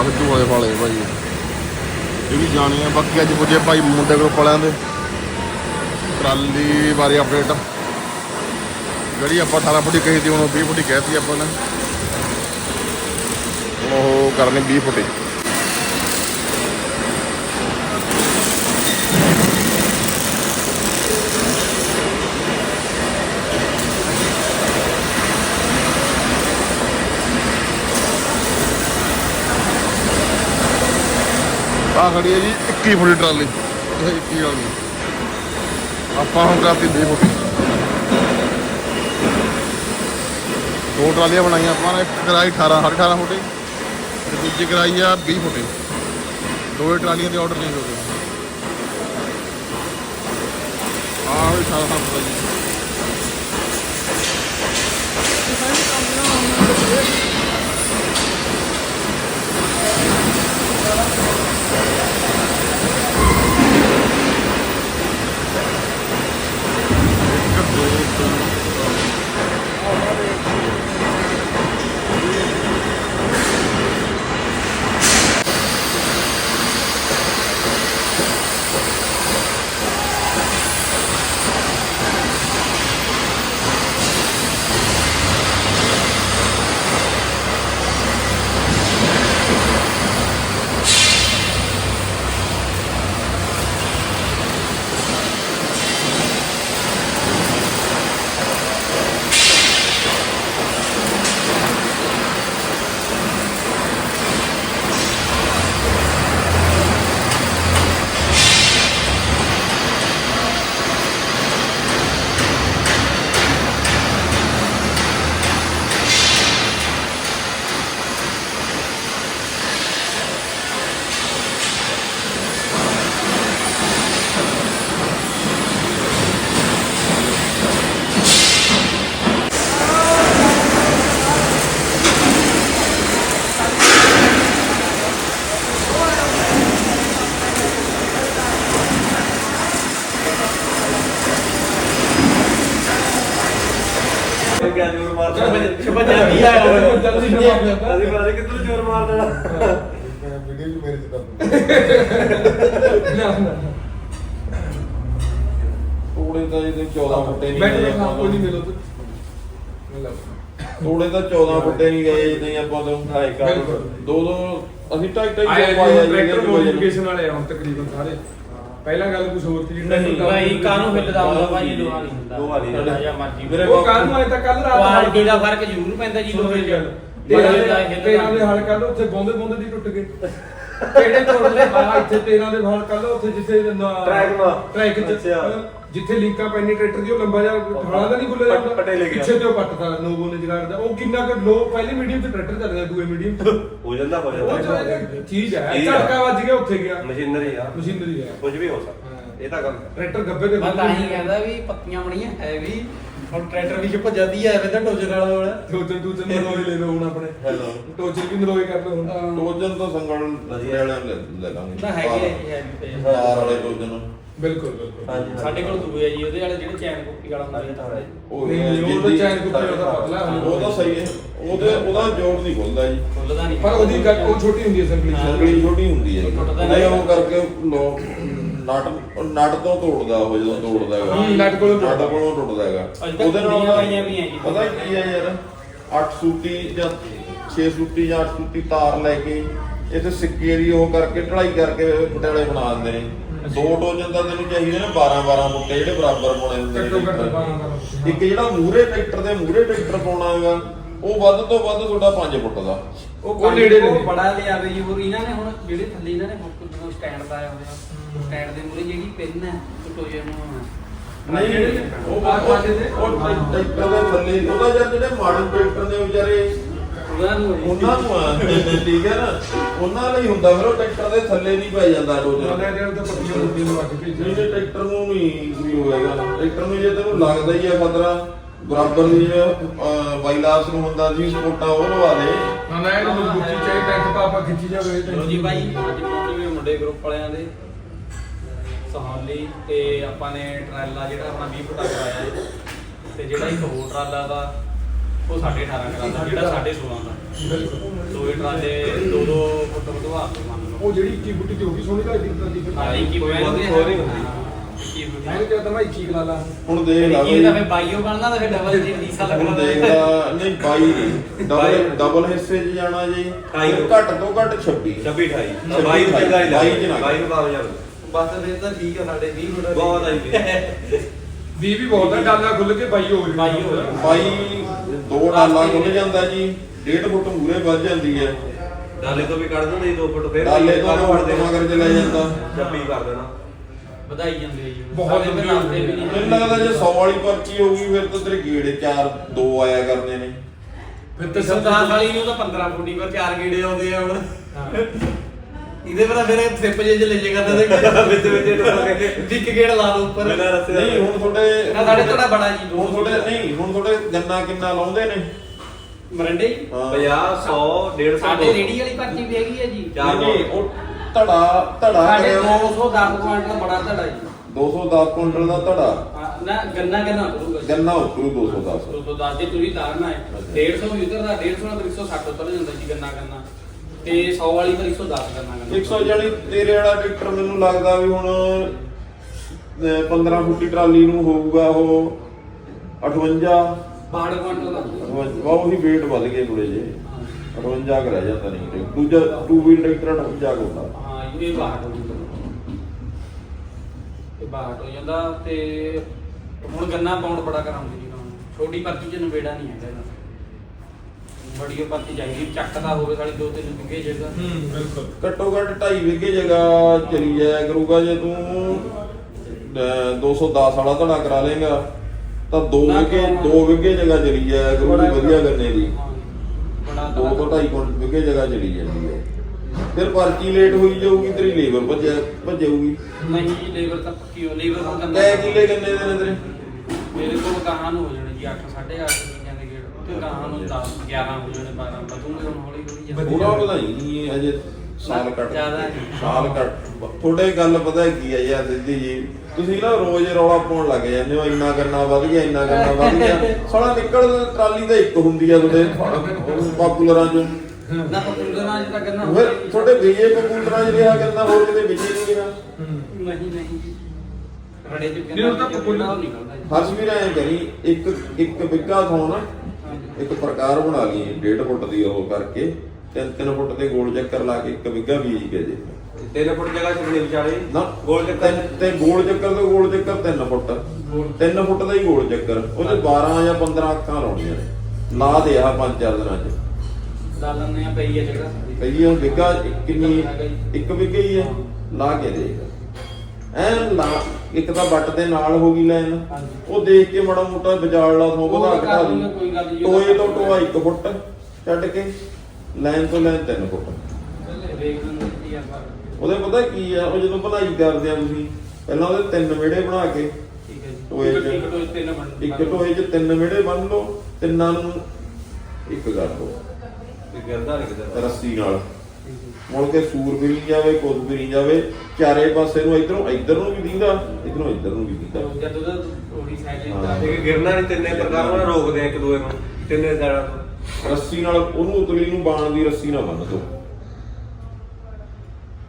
ਆ ਸਿੱਧੂ ਵਾਲੇ ਵਾਲੇ ਭਾਈ ਇਹ ਵੀ ਜਾਣੀ ਆ, ਬਾਕੀ ਅੱਜ ਪੁੱਜੇ ਭਾਈ ਮੁੰਡੇ ਗਰੁੱਪ ਵਾਲਿਆਂ ਦੇ। ਟਰਾਲੀ ਬਾਰੇ ਅਪਡੇਟ ਜਿਹੜੀ ਆਪਾਂ 18 ਫੁੱਟੀ ਕਹੀ ਸੀ, ਹੁਣ ਉਹ 20 ਫੁੱਟੀ ਕਹਿਤੀ ਆਪਾਂ ਨੇ। ਉਹ ਕਰਨੀ 20 ਫੁੱਟੀ। ਆ ਖੜੀ ਹੈ ਜੀ 21 ਫੁੱਟੀ ਟਰਾਲੀ। ਇਹ 21 ਵਾਲੀ। ਆਪਾਂ ਹੁਣ ਕਰਤੀ 20 ਫੁੱਟੀ। ਦੋ ਟਰਾਲੀਆਂ ਬਣਾਈਆਂ ਆਪਾਂ ਨੇ, ਇੱਕ ਕਰਾਈ 18 18.5 ਫੁੱਟੀ ਤੇ ਦੂਜੀ ਕਰਾਈ ਆ 20 ਫੁੱਟੀ ਦੋਵੇਂ ਟਰਾਲੀਆਂ ਦੇ ਆਰਡਰ ਨਹੀਂ ਹੋ ਗਏ। ਆਹ ਵੀ 18 ਫੁੱਟ ਜੀ। ਇੱਕ ਦੋ ਤਿੰਨ ਕਿਆ ਜ਼ੋਰ ਮਾਰਦਾ ਛਪਜਾ ਵੀ ਆਇਆ ਹੋਇਆ ਜਲਦੀ ਜਵਾਬ ਦੇ ਦਿੱਤਾ। ਅਸੀਂ ਬਾਰੇ ਕਿੱਧਰ ਜ਼ੋਰ ਮਾਰ ਦੇਣਾ ਵੀਡੀਓ ਚ ਮੇਰੇ ਚ ਨਾ ਨਾ ਤੋੜੇ ਤਾਂ ਇਹਦੇ 14 ਫੁੱਟੇ ਨਹੀਂ ਬੈਠ ਕੋਈ। ਮਿਲੋ ਤੋੜੇ ਤਾਂ 14 ਫੁੱਟੇ ਨਹੀਂ ਗਏ ਇਦਾਂ ਹੀ ਆਪਾਂ ਤੋਂ ਹਾਈ ਕਰ। ਦੋ ਦੋ ਅਸੀਂ ਢਾਈ ਢਾਈ ਪਾਇਆ ਜੀ ਟਰੈਕਟਰ। ਮੋਡੀਫਿਕੇਸ਼ਨ ਵਾਲੇ ਆ ਹੁਣ ਤਕਰੀਬਨ ਸਾਰੇ ਪਹਿਲਾਂ ਗੱਲ ਕੁਝ ਹੋਰ ਸੀ ਨਹੀਂ, ਭਾਈ ਕਾਹਨੂੰ ਹਿੱਲਦਾ ਹੁੰਦਾ ਭਾਈ ਲੋਹਾ ਨਹੀਂ ਹੁੰਦਾ। ਲੋਹਾ ਨਹੀਂ। ਜਾਂ ਮਰਜ਼ੀ ਮੇਰੇ ਉਹ ਕੱਲ ਨੂੰ ਆਏ ਤਾਂ ਕੱਲ ਰਾਤ ਕੁਆਲਿਟੀ ਦਾ ਫ਼ਰਕ ਜ਼ਰੂਰ ਪੈਂਦਾ ਜੀ ਲੋਹੇ ਦਾ। ਹਿੱਲਦਾ ਤੇਰਾਂ ਦੇ ਹਲ ਕੱਲ ਉੱਥੇ ਬੌਂਦੇ ਬੌਂਦੇ ਦੀ ਟੁੱਟ ਗਏ। ਕਿਹੜੇ ਤੋੜਦੇ ਆ ਇੱਥੇ ਤੇਰਾਂ ਦੇ ਹਲ ਕੱਲ ਉੱਥੇ ਜਿੱਥੇ ਟਰੈਕ ਮਾ। ਟਰੈਕ ਚ। ਜਿੱਥੇ ਲਿੰਕਾਂ ਪੈਣੀ ਟਰੈਕਟਰ ਦੀ ਉਹ ਲੰਬਾ ਜਿਹਾ ਹਲਾ ਦਾ ਨਹੀਂ ਖੁੱਲਿਆ ਪੱਟ- ਪੱਟੇ ਲੈ ਗਿਆ। ਪਿੱਛੇ ਤੇ ਉਹ ਪੱਟਦਾ ਨੋਵੋ ਨੇ ਜਗਾੜ ਦਾ ਉਹ ਕਿੰਨਾ ਕੁ ਲੋ ਪਹਿਲੇ ਮੀਡੀਅਮ ਤੇ ਟਰੈਕਟਰ ਚੱਲਦਾ ਦੂਏ ਮੀਡੀਅਮ ਤੇ ਹੋ ਜਾਂਦਾ ਹੋ ਉਹ ਜਾਂਦਾ ਚ ਚੀਜ਼ ਹੈ ਚੀਜ਼ ਆ। ਝਟਕਾ ਵੱਜ ਗਿਆ ਉੱਥੇ ਗਿਆ। ਮਸ਼ੀਨਰੀ ਆ। ਮਸ਼ੀਨਰੀ ਹੈ ਕੁਝ ਵੀ ਹੋ ਸਕਦਾ। ਇਹ ਤਾਂ ਗੱਲ ਟਰੈਕਟਰ ਗੱਬੇ ਤੇ ਮੈਂ ਤਾਂ ਹੀ ਕਹਿੰਦਾ ਵੀ ਪੱਤੀਆਂ ਬਣੀਆਂ ਹੈ ਵੀ। ਹੁਣ ਟਰੈਕਟਰ ਵੀ ਛਿਪ ਜਾਂਦੀ ਹੈ ਐਵੇਂ ਤਾਂ ਟੋਜਰ ਵਾਲਾ ਵਾਲਾ ਟੋਚਨ ਟੂਚਨ ਨਰੋਏ ਲੈ ਲਓ ਹੁਣ ਆਪਣੇ। ਹੈਲੋ ਟੋਚਨ ਵੀ ਨਰੋਏ ਕਰ ਲਓ ਹੁਣ। ਟੋਜਨ ਤਾਂ ਸੰਗਲ ਵਧੀਆ। ਵਾਲਿਆਂ ਲੈ ਲੈ ਲਾਂਗੇ। ਨਾ ਹੈਗੇ ਆ ਜੀ ਹੈ ਵੀ ਪਏ। ਹਜ਼ਾਰ ਵਾਲੇ ਟੋਜਨ ਬਿਲਕੁਲ ਬਿਲਕੁਲ। ਹਾਂਜੀ ਸਾਡੇ ਕੋਲ ਦੂਏ ਆ ਜੀ ਉਹਦੇ ਵਾਲੇ ਜਿਹੜੇ ਚੈਨ ਕੁੱਪੀ ਵਾਲਾ ਹੁੰਦਾ ਜੀ। ਉਹ ਨਹੀਂ, ਉਹ ਤਾਂ ਚੈਨ ਕੁੱਪੀ ਉਹਦਾ ਪਤਲਾ ਹੈ। ਉਹ ਤਾਂ ਸਹੀ ਹੈ। ਉਹਦੇ ਉਹਦਾ ਜੋੜ ਨਹੀਂ ਖੁੱਲਦਾ ਜੀ। ਖੁੱਲਦਾ ਨਹੀਂ। ਪਰ ਉਹਦੀ ਗੱਲ ਉਹ ਛੋਟੀ ਹੁੰਦੀ ਹੈ ਸੰਗਲੀ ਹਾਂ। ਸੰਗਲੀ ਛੋਟੀ ਹੁੰਦੀ ਹੈ। ਉਹ ਟੁੱਟਦਾ ਨਹੀਂ ਉਹ। ਕਰਕੇ ਲੋ ਨਟ ਨਟ ਤੋਂ ਤੋੜਦਾ ਉਹ ਜਦੋਂ ਤੋੜਦਾ ਹੈਗਾ। ਹੂੰ, ਨਟ ਕੋਲੋਂ ਨਟ। ਕੋਲੋਂ ਟੁੱਟਦਾ ਹੈਗਾ। ਅੱਜ ਤੱਕ ਕੁੰਡੀਆਂ ਪਾਈਆਂ ਵੀ ਹੈ ਜੀ। ਪਤਾ ਕੀ ਹੈ ਯਾਰ? 8 ਸੂਤੀ ਜਾਂ 6 ਸੂਤੀ ਜਾਂ 8 ਸੂਤੀ ਤਾਰ ਲੈ ਕੇ ਇੱਥੇ ਸਿੱਕੇ ਦੀ ਉਹ ਕਰਕੇ ਢਲਾਈ ਕਰਕੇ ਪਟਿਆਲੇ ਬਣਾ ਦਿੰਦੇ ਨੇ। ਦੋ ਡੋਜਨ ਤਾਂ ਤੈਨੂੰ ਚਾਹੀਦੇ ਨੇ 12 12 ਮੁੱਟੇ ਜਿਹੜੇ ਬਰਾਬਰ ਪਾਉਣੇ ਹੁੰਦੇ ਘੱਟੋ ਘੱਟ ਨੇ ਬਾਰਾਂ ਬਾਰਾਂ। ਇੱਕ ਜਿਹੜਾ ਮੂਹਰੇ ਟਰੈਕਟਰ ਦੇ ਮੂਹਰੇ ਟਰੈਕਟਰ ਪਾਉਣਾ ਹੈਗਾ ਉਹ ਵੱਧ ਤੋਂ ਵੱਧ ਤੁਹਾਡਾ 5 ਫੁੱਟ ਦਾ। ਉਹ ਨੇੜੇ ਉਹ ਨੇ ਬੜਾ ਲਿਆ ਗਈ ਜੀ ਹੋਰ ਇਹਨਾਂ ਨੇ ਹੁਣ ਜਿਹੜੇ ਥੱਲੇ ਇਹਨਾਂ ਨੇ ਹੁਣ ਜਦੋਂ ਸਟੈਂਡ ਦਾ ਆਇਆ ਹੋਇਆ ਸਟੈਂਡ ਦੇ ਮੂਰੇ ਜਿਹੜੀ ਪਿੰਨ ਹੈ ਉਹ ਟੋਜਰ ਨੂੰ ਨਹੀਂ ਉਹ ਉਹ ਉਹ ਟਰੈਕਟਰ ਦੇ ਥੱਲੇ ਉਹਦਾ ਯਾਰ ਜਿਹੜੇ ਮਾਡਲ ਟਰੈਕਟਰ ਨੇ ਉਹ ਵਿਚਾਰੇ ਉਹਨਾਂ ਨੂੰ ਉਹਨਾਂ ਨੂੰ ਆ ਠੀਕ ਹੈ ਨਾ? ਉਹਨਾਂ ਲਈ ਹੁੰਦਾ ਫਿਰ ਉਹ ਟਰੈਕਟਰ ਦੇ ਥੱਲੇ ਨਹੀਂ ਪੈ ਜਾਂਦਾ ਨਾਲੇ ਰੋਜ਼ ਜਿਹੜੇ ਤਾਂ ਪੱਤੀਆਂ ਮੁੱਦੀ ਨੂੰ ਵੱਜ ਭੇਜੇ ਜਿਹੜੇ ਟਰੈਕਟਰ ਨੂੰ ਨਹੀਂ ਵੀ ਹੋਏਗਾ ਟਰੈਕਟਰ ਨੂੰ ਜੇ ਤੈਨੂੰ ਲੱਗਦਾ ਹੀ ਆ ਖਤਰਾ ਬਰਾਬਰ ਦੀ ਬਾਈਲਾਸ ਨੂੰ ਹੁੰਦਾ ਸੀ ਸਪੋਟਾ ਉਹ ਲਵਾ ਦੇ। ਨਾ ਨਾ ਇਹਨੂੰ ਮਜ਼ਬੂਤੀ ਚਾਹੀਦੀ ਟੈਂਕ ਤਾਂ ਆਪਾਂ ਖਿੱਚੀ ਜਾਵੇ ਚਲੋ ਜੀ ਭਾਈ ਅੱਜ ਪਹੁੰਚੇ ਮੁੰਡੇ ਗਰੁੱਪ ਵਾਲਿਆਂ ਦੇ ਸਹਾਲੀ ਤੇ ਆਪਾਂ ਨੇ ਟਰਾਲਾ ਜਿਹੜਾ ਆਪਣਾ 20 ਫੁੱਟਾ ਕਰਾਇਆ ਹੈ ਤੇ ਜਿਹੜਾ ਇੱਕ ਹੋਰ ਟਰਾਲਾ ਦਾ ਉਹ 18.5 ਕਰਾਦਾ ਜਿਹੜਾ 16.5 ਦਾ। ਦੋਏ ਟਰਾਲੇ ਦੋ ਦੋ ਫੁੱਟ ਵਧਵਾ ਕੇ ਮੰਨ ਲਓ। ਉਹ ਜਿਹੜੀ ਇੱਕੀ ਬੁੱਟੀ ਤੇ ਹੋ ਗਈ ਸੋਹਣੀ ਲੱਗਦੀ ਹਾਂ ਹੀ ਹਾਂ, ਹੁੰਦੀ। ਮੈਂ ਕਿਹਾ ਤਾਂ ਮੈਂ ਇੱਕੀ ਲਾ ਲਾ। ਹੁਣ ਦੇਖ ਲਾ ਇੱਕੀ ਦਾ ਬਈ ਫਿਰ ਬਾਈਓ ਬਣਨਾ ਤਾਂ ਫਿਰ ਡਬਲ ਜੀ ਡੀਸਾ ਹੁਣ ਲੱਗਣਾ ਦੇਖਦਾ ਨਹੀਂ 22 ਨਹੀਂ। ਡਬਲ ਬਾਈ। ਡਬਲ ਹਿੱਸੇ 'ਚ ਜਾਣਾ ਜੀ। ਢਾਈ ਫਿਰ ਘੱਟ ਤੋਂ ਘੱਟ 26 26 28 ਛੱਬੀ, 22 ਨੂੰ ਚੰਗਾ ਹੀ ਬਾਈ ਚ ਨਾ। ਲੱਗਦਾ 22 ਨੂੰ ਭਾਵੇਂ ਜਾਵੇ। ਬਸ ਫਿਰ ਤਾਂ ਠੀਕ ਆ ਸਾਡੇ 20 ਫੁੱਟ ਬਹੁਤ ਆਈ ਵੀ ਵੀ ਵੀ ਹੈ ਡਾਲਾ ਖੁੱਲ ਕੇ ਬਾਈ ਹੋ ਗਈ ਬਾਈ ਹੋ ਗਈ। ਬਾਈ ਦੋ ਡਾਲਾ ਖੁੱਲ ਜਾਂਦਾ ਜੀ 1.5 ਫੁੱਟ ਮੂਰੇ ਵੱਧ ਜਾਂਦੀ ਹੈ ਡਾਲੇ ਤੋਂ ਵੀ ਕੱਢ ਦਿੰਦੇ 2 ਫੁੱਟ ਫਿਰ ਡਾਲੇ ਤੋਂ ਕੱਢ ਫੁੱਟ ਮਗਰ ਚ ਲੈ ਜਾਂਦਾ। 26 ਕਰ ਦੇਣਾ। ਵਧਾਈ ਜਾਂਦੇ ਆ ਜੀ। ਬਹੁਤ ਸਾਡੇ ਵਧੀਆ ਬਣਾਉਂਦੇ ਵੀ ਨਹੀਂ ਮੈਨੂੰ ਲੱਗਦਾ ਜੇ 100 ਵਾਲੀ ਪਰਚੀ ਹੋਊਗੀ ਫਿਰ ਤਾਂ ਤੇਰੇ ਗੇੜੇ 4 2 ਆਇਆ ਕਰਨੇ ਨੇ। ਫਿਰ ਤੇ ਤਾਂ ਸਰਦਾਰ ਵਾਲੀ ਨੂੰ ਤਾਂ 15 ਫੁੱਟੀ ਪਰ ਚਾਰ ਗੇੜੇ ਆਉਂਦੇ ਆ ਹੁਣ। ਇਹਦੇ ਪਰ ਫਿਰ ਥ੍ਰਿਪ ਜੇ ਚ ਲੈ ਜੇ ਕਰਦੇ ਤੇ ਵਿੱਚ ਵਿੱਚ ਇੱਕ ਗੇੜ ਲਾ ਦੋ ਉੱਪਰ। ਬਿਨਾਂ ਰੱਸੇ। ਨਹੀਂ ਹੁਣ ਤੁਹਾਡੇ ਨਾ ਸਾਡੇ ਥੋੜਾ ਬੜਾ ਜੀ। ਹੁਣ ਤੁਹਾਡੇ ਨਹੀਂ ਹੁਣ ਤੁਹਾਡੇ ਗੰਨਾ ਕਿੰਨਾ ਲਾਉਂਦੇ ਨੇ? ਮਰੰਡੇ? ਹੀ? ਹਾਂ 50 100 150 ਸਾਡੇ ਰੇੜੀ ਵਾਲੀ ਭਰਤੀ ਵੀ ਹੈਗੀ ਹੈ ਜੀ। ਨਹੀਂ, ਉਹ ਧੜਾ ਧੜਾ ਸਾਡੇ ਕਰਿਆ। 210 ਕੁਆਂਟਲ ਬੜਾ ਧੜਾ ਜੀ। 210 ਕੁਇੰਟਲ ਦਾ ਧੜਾ। ਹਾਂ, ਨਾ ਗੰਨਾ ਗੰਨਾ ਕਰੂਗਾ ਗੰਨਾ ਉਤਰੂ 210 210 ਜੇ ਤੁਸੀਂ ਤਾਰਨਾ ਹੈ। 150 ਵੀ ਉਤਰਦਾ 150 ਨਾਲ 160 ਉਤਰ ਜਾਂਦਾ ਜੀ ਗੰਨਾ ਗੰਨਾ। ਤੇ 100 ਵਾਲੀ ਪਰ 110 ਗੰਨਾ ਗੰਨਾ 100 ਜਾਨੀ ਤੇਰੇ ਵਾਲਾ ਟਰੈਕਟਰ ਮੈਨੂੰ ਲੱਗਦਾ ਵੀ ਹੁਣ ਅਹ, 15 ਫੁੱਟੀ ਟਰਾਲੀ ਨੂੰ ਹੋਊਗਾ ਉਹ 58 ਬਾੜ ਕੁਆਂਟਲ ਦਾ ਵਾ ਉਹੀ weight ਵੱਧ ਗਏ ਥੋੜੇ ਜੇ 58 ਕਰ ਰਹਿ ਜਾਂਦਾ ਨਹੀਂ ਤੇ ਦੂਜਾ ਟੂ ਵੀਲ ਟਰੈਕਟਰ 58 ਕੁ ਹੁੰਦਾ। ਹਾਂ ਇਹ ਬਾੜ ਹੋ ਜਾਂਦਾ ਇਹ ਬਾੜ ਹੋ ਜਾਂਦਾ ਤੇ ਹੁਣ ਗੰਨਾ ਪਾਉਣ ਬੜਾ ਕਰਾਉਂਦੇ ਜੀ ਹੁਣ ਛੋਟੀ ਪਰਚੀ ਚ ਨਵੇੜਾ ਨਹੀਂ ਹੈਗਾ ਇਹਦਾ। ਬੜੀ ਪਰਚੀ ਚਾਹੀਦੀ ਚੱਕਦਾ ਹੋਵੇ ਸਾਡੀ ਦੋ ਤਿੰਨ ਵਿਗੇ ਜਗ੍ਹਾ। ਹੂੰ ਬਿਲਕੁਲ। ਘੱਟੋ ਘੱਟ 2.5 ਵਿਗੇ ਜਗ੍ਹਾ ਚਲੀ ਜਾਇਆ ਕਰੂਗਾ ਜੇ ਤੂੰ ਅਹ, 210 ਵਾਲਾ ਧੜਾ ਕਰਾ ਲੇਗਾ ਤਾਂ 2 ਨਾ ਵਿਗੇ ਕਰਾਉਣਾ। 2 ਵਿਗੇ ਜਗ੍ਹਾ ਚਲੀ ਜਾਇਆ ਕਰੂਗੀ ਵਧੀਆ ਗੰਨੇ ਦੀ। ਹਾਂ, ਬੜਾ ਦੋ ਤੋਂ ਢਾਈ ਕੁਇੰਟਲ ਵਿਗੇ ਜਗ੍ਹਾ ਚਲੀ ਜਾਂਦੀ ਹੈ। ਫਿਰ ਪਰਚੀ ਲੇਟ ਹੋਈ ਜਾਊਗੀ ਤੇਰੀ ਲੇਬਰ ਭੱਜਿਆ ਭੱਜੂਗੀ ਨਹੀਂ ਲੇਬਰ ਤਾਂ ਪੱਕੀ ਹੋ ਲੇਬਰ ਤਾਂ ਗੰਨਾ ਤੈ ਕਿਲੇ ਗੰਨੇ ਦੇ ਨੇ ਤੇਰੇ ਮੇਰੇ ਕੋਲ ਕਹਾਂ ਨੂੰ ਹੋ ਜਾਣੇ ਜੀ 8 8.5 ਕਹਾਂ ਨੂੰ 10 11 ਹੋ ਜਾਣੇ 12 ਬਦੂਗੇ ਹੁਣ ਹੌਲੀ ਹੌਲੀ ਵਧੀਆ। ਪੂਰਾ ਵਧਾਈ ਨਹੀਂ ਹੈ, ਅਜੇ ਸਾਲ ਕੱਟ ਜ਼ਿਆਦਾ ਨਹੀਂ। ਸਾਲ ਕੱਟ ਤੁਹਾਡੇ ਗੱਲ ਪਤਾ ਕੀ ਹੈ ਯਾਰ ਸਿੱਧੀ ਜੀ। ਤੁਸੀਂ ਨਾ ਰੋਜ਼ ਰੌਲਾ ਪਾਉਣ ਲੱਗ ਜਾਂਦੇ ਹੋ ਇੰਨਾ ਕਰਨਾ ਵੱਧ ਗਿਆ ਇੰਨਾ ਕਰਨਾ ਵੱਧ ਗਿਆ। ਸਾਲਾ ਨਿਕਲ ਟਰਾਲੀ ਤਾਂ ਇੱਕ ਹੁੰਦੀ ਆ ਤੁਹਾਡੇ ਪਾਪੂਲਰਾਂ ਚ। ਨਾ ਪਪੂਲਰਾਂ ਚ ਤਾਂ ਗੰਨਾ ਫਿਰ ਤੁਹਾਡੇ ਵਿਜੇ ਪਾਪੂਲਰਾਂ ਚ ਰਿਹਾ ਕਰਨਾ ਹੋਰ ਕਿਤੇ ਵਿਜੇ ਨਹੀਂ ਰਿਹਾ। ਹੂੰ ਨਹੀਂ ਨਹੀਂ। ਰੜੇ ਚ ਨਹੀਂ, ਉਹ ਤਾਂ popular- ਨਿਕਲਦਾ ਜੀ। ਹਰਸ਼ ਵੀ ਐਂ ਕਰੀ ਇੱਕ ਇੱਕ ਬਿੱਗਾ ਥੋਂ ਨਾ। ਇੱਕ ਪ੍ਰਕਾਰ ਬਣਾ ਲਈ 1.5 ਫੁੱਟ ਦੀ ਉਹ ਕਰਕੇ ਤਿੰਨ ਤਿੰਨ ਫੁੱਟ ਦੇ ਗੋਲ ਚੱਕਰ ਲਾ ਕੇ ਇੱਕ ਬਿੱਗਾ ਬੀਜ ਕੇ ਦੇ 3 ਫੁੱਟ ਜਗ੍ਹਾ ਛੱਡਣੀ ਵਿਚਾਲੇ? ਨਾ ਗੋਲ ਚੱਕਰ? ਤਿੰਨ- ਤੇ ਗੋਲ ਚੱਕਰ ਤੋਂ ਗੋਲ ਚੱਕਰ 3 ਫੁੱਟ। 3 ਫੁੱਟ ਦਾ ਹੀ ਗੋਲ ਚੱਕਰ। ਉਹਦੇ 12 ਜਾਂ 15 ਅੱਖਾਂ ਲਾਉਣੀਆਂ ਨੇ। ਲਾ ਦੇ ਆ ਪੰਜ ਚਾਰ ਦਿਨਾਂ ਚ। ਲਾ ਲੈਂਦੇ ਆ ਪਈ ਹੈ ਜਗ੍ਹਾ। ਕਈ ਉਹ ਬਿੱਗਾ ਕਿੰਨੀ ਇੱਕ ਬਿੱਗਾ ਹੀ ਹੈ। ਲਾ ਕੇ ਦੇਖ। ਐ ਲਾ ਇੱਕ ਤਾਂ ਬੱਟ ਦੇ ਨਾਲ ਹੋ ਗਈ ਲਾਈਨ। ਹਾਂਜੀ। ਉਹ ਦੇਖ ਕੇ ਮਾੜਾ ਮੋਟਾ ਵਿਚਾਲ ਲਾ ਸੋ ਉਹ ਵਧਾ ਕਰ ਘਟਾ ਲੂੰਗਾ, ਕੋਈ ਗੱਲ ਨਹੀਂ। ਟੋਏ ਤੋਂ ਟੋਆ 1 ਫੁੱਟ ਛੱਡ ਕੇ ਲਾਈਨ ਤੋਂ ਲਾਈਨ 3 ਫੁੱਟ। ਵੇਖ ਲੈਂਦੇ ਉਹਦੇ ਪਤਾ ਕੀ ਆ ਉਹ ਜਦੋਂ ਬਣਾਈ ਕਰਦੇ ਆ ਤੁਸੀਂ ਪਹਿਲਾਂ ਉਹਦੇ ਤਿੰਨ ਵਿਹੜੇ ਬਣਾ ਕੇ ਠੀਕ ਹੈ ਜੀ। ਟੋਏ ਇੱਕ ਚ- ਇੱਕ ਟੋਏ ਚ ਤਿੰਨ ਬਣ ਇੱਕ ਟੋਏ 'ਚ ਤਿੰਨ ਵਿਹੜੇ ਬੰਨ ਲਓ ਤਿੰਨਾਂ ਨੂੰ ਇੱਕ ਕਰ ਲਓ ਤੇ ਗਿਰਦਾ ਨਹੀਂ ਕਿਤੇ ਰੱਸੀ ਨਾਲ। ਮੁੜ ਕੇ ਸੂਰ ਫਿਰੀ ਜਾਵੇ ਕੁੱਦ ਫਿਰੀ ਜਾਵੇ ਚਾਰੇ ਪਾਸੇ ਨੂੰ ਇਧਰੋਂ ਇਧਰ ਨੂੰ ਵੀ ਦਿੰਦਾ ਇਧਰੋਂ ਇਧਰ ਨੂੰ ਵੀ ਦਿੰਦਾ ਜਦ ਉਹਦਾ ਥੋੜੀ ਸਾਈਡ ਹਾਂ। ਇਹ ਗਿਰਨਾ ਨਹੀਂ ਤਿੰਨੇ ਪ੍ਰਕਾਰ ਨਾਲ ਰੋਕਦੇ ਆ ਇੱਕ ਦੂਏ ਨੂੰ ਤਿੰਨੇ ਸਾਈਡਾਂ ਤੋਂ। ਰੱਸੀ ਨਾਲ ਉਹਨੂੰ ਉਤਲੀ ਨੂੰ ਬਾਣ ਦੀ ਰੱਸੀ ਨਾਲ ਬੰਨ ਦੋ।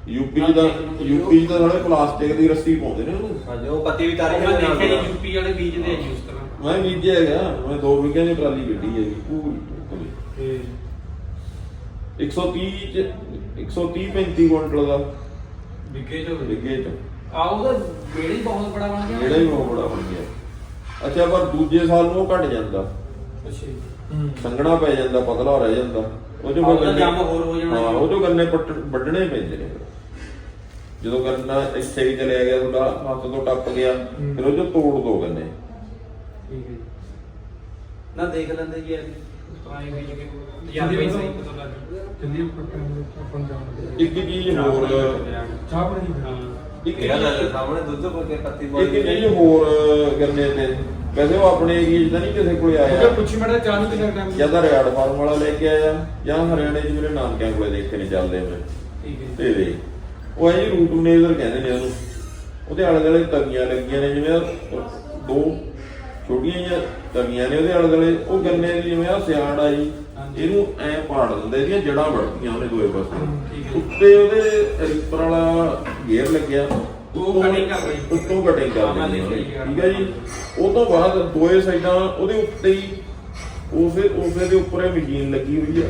ਯੂਪੀ ਦਾ ਯੂਪੀ ਦਾ ਸਾਰੇ ਪਲਾਸਟਿਕ ਦੀ ਰੱਸੀ ਪਾਉਂਦੇ ਨੇ ਉਹਨੂੰ। ਹਾਂਜੀ ਉਹ ਪੱਤੀ ਵੀ ਤਾਰੀ ਨਾਲ ਜੀ ਯੂਪੀ ਵਾਲੇ ਬੀਜਦੇ ਆ ਜੀ ਉਸ ਤਰ੍ਹਾਂ ਮੈਂ ਬੀਜਿਆ ਹੈਗਾ ਮੈਂ ਦੋ ਵਿਗੇ ਦੀ ਟਰਾਲੀ ਗੱਡੀ ਹੈਗੀ ਪੂਰੀ। ਪੂਰੀ। ਤੇ 130 ਚ 130 35 ਕੁਇੰਟਲ ਦਾ। ਵਿਗੇ ਜੋ ਵਿਗੇ ਚ। ਆ ਉਹਦਾ ਬੇੜੀ ਬਹੁਤ ਬੜਾ ਬਣ ਗਿਆ। ਜਿਹੜਾ ਹੀ ਬਹੁਤ ਬੜਾ ਬਣ ਗਿਆ। ਅੱਛਾ ਪਰ ਦੂਜੇ ਸਾਲ ਨੂੰ ਉਹ ਘਟ ਜਾਂਦਾ। ਅੱਛਾ ਜੀ। ਹੂੰ। ਸੰਘਣਾ ਪੈ ਜਾਂਦਾ ਪਤਲਾ ਰਹਿ ਜਾਂਦਾ। ਉਹ ਜੋ ਆਹ ਉਹਦਾ ਜੰਮ ਹੋਰ ਹੋ ਜਾਣਾ। ਹਾਂ। ਉਹ ਜੋ ਗੰਨੇ ਪੱਟ ਵੱਢਣੇ ਪੈਂਦੇ ਨੇ। ਫਿਰ। ਜਦੋਂ ਗੰਨਾ ਇੱਥੇ ਹੀ ਚਲਿਆ ਗਿਆ ਤੁਹਾਡਾ ਹੱਥ ਤੋਂ ਟੱਪ ਗਿਆ ਫਿਰ ਉਹ ਜੋ ਤੋੜ ਦੋ ਗੰਨੇ। ਠੀਕ ਹੈ ਜੀ। ਨਾ ਦੇਖ ਲੈਂਦੇ ਜੀ ਆਏ ਵੀ ਜਿਹੜੇ ਤਜਰਬੇ ਸਹੀ ਪਤਾ ਲੱਗ ਗਿਆ। ਚੱਲੀਏ ਆਪਾਂ ਜਾਣਦੇ ਇੱਕ ਚੀਜ਼ ਹੋਰ ਚਾਹ ਬਣੀ ਹਾਂ ਇੱਕ ਇਹਦਾ ਲੈ ਚੀਜ਼ ਸਾਹਮਣੇ ਦੁੱਧ ਪਾ ਕੇ ਪੱਤੀ ਇੱਕ ਚੀਜ਼ ਹੋਰ ਗੰਨੇ ਤੇ। ਵੈਸੇ ਉਹ ਆਪਣੇ ਏਰੀਏ 'ਚ ਤਾਂ ਨਹੀਂ ਕਿਸੇ ਕੋਲੇ ਉਹ ਆਇਆ ਪੁੱਛੀ ਮੜਾ ਚਾਹ ਨੂੰ ਕਿੰਨਾ ਟਾਈਮ ਜਾਂ ਤਾਂ ਰਿਆੜ ਫਾਰਮ ਵਾਲਾ ਲੈ ਕੇ ਆਇਆ ਜਾਂ ਹਰਿਆਣੇ 'ਚ ਮੇਰੇ ਨਾਨਕਿਆਂ ਕੋਲੇ ਦੇਖੇ ਨੇ ਚੱਲਦੇ ਮੈਂ ਠੀਕ ਹੈ। ਜੀ। ਤੇਰੇ ਉਹ ਹੈ ਜੀ ਰੂਟ ਮੇਜ਼ਰ ਕਹਿੰਦੇ ਨੇ ਉਹਨੂੰ। ਉਹਦੇ ਆਲੇ ਦੁਆਲੇ ਤਵੀਆਂ ਲੱਗੀਆਂ ਨੇ ਜਿਵੇਂ ਦੋ ਛੋਟੀਆਂ ਜਿਹੀਆਂ ਤਵੀਆਂ ਨੇ ਉਹਦੇ ਆਲੇ ਦੁਆਲੇ ਉਹ ਗੰਨੇ ਦੀ ਜਿਵੇਂ ਆ ਸਿਆੜ ਆਈ ਇਹਨੂੰ ਐ ਪਾੜ ਦਿੰਦਾ ਇਹਦੀਆਂ ਜੜਾਂ ਵੜਦੀਆਂ ਉਹਨੇ ਦੋਏ ਪਾਸੇ। ਉੱਤੇ ਉਹਦੇ ਰੀਪਰ ਵਾਲਾ ਗੇਅਰ ਲੱਗਿਆ। ਉਹ cutting ਕਰ ਰਹੀ। ਉੱਤੋਂ ਕਟਿੰਗ ਕਰ ਹਾਂ, ਦਿੰਦੀ ਮੈਂ ਉਹਨੇ। ਦੇਖੀ ਹੈ। ਠੀਕ ਹੈ ਜੀ? ਉਹ ਤੋਂ ਬਾਅਦ ਦੋਏ ਸਾਈਡਾਂ ਉਹਦੇ ਉੱਤੇ ਹੀ ਉਸੇ ਉਸੇ ਦੇ ਉੱਪਰ ਮਸ਼ੀਨ ਲੱਗੀ ਹੋਈ ਆ।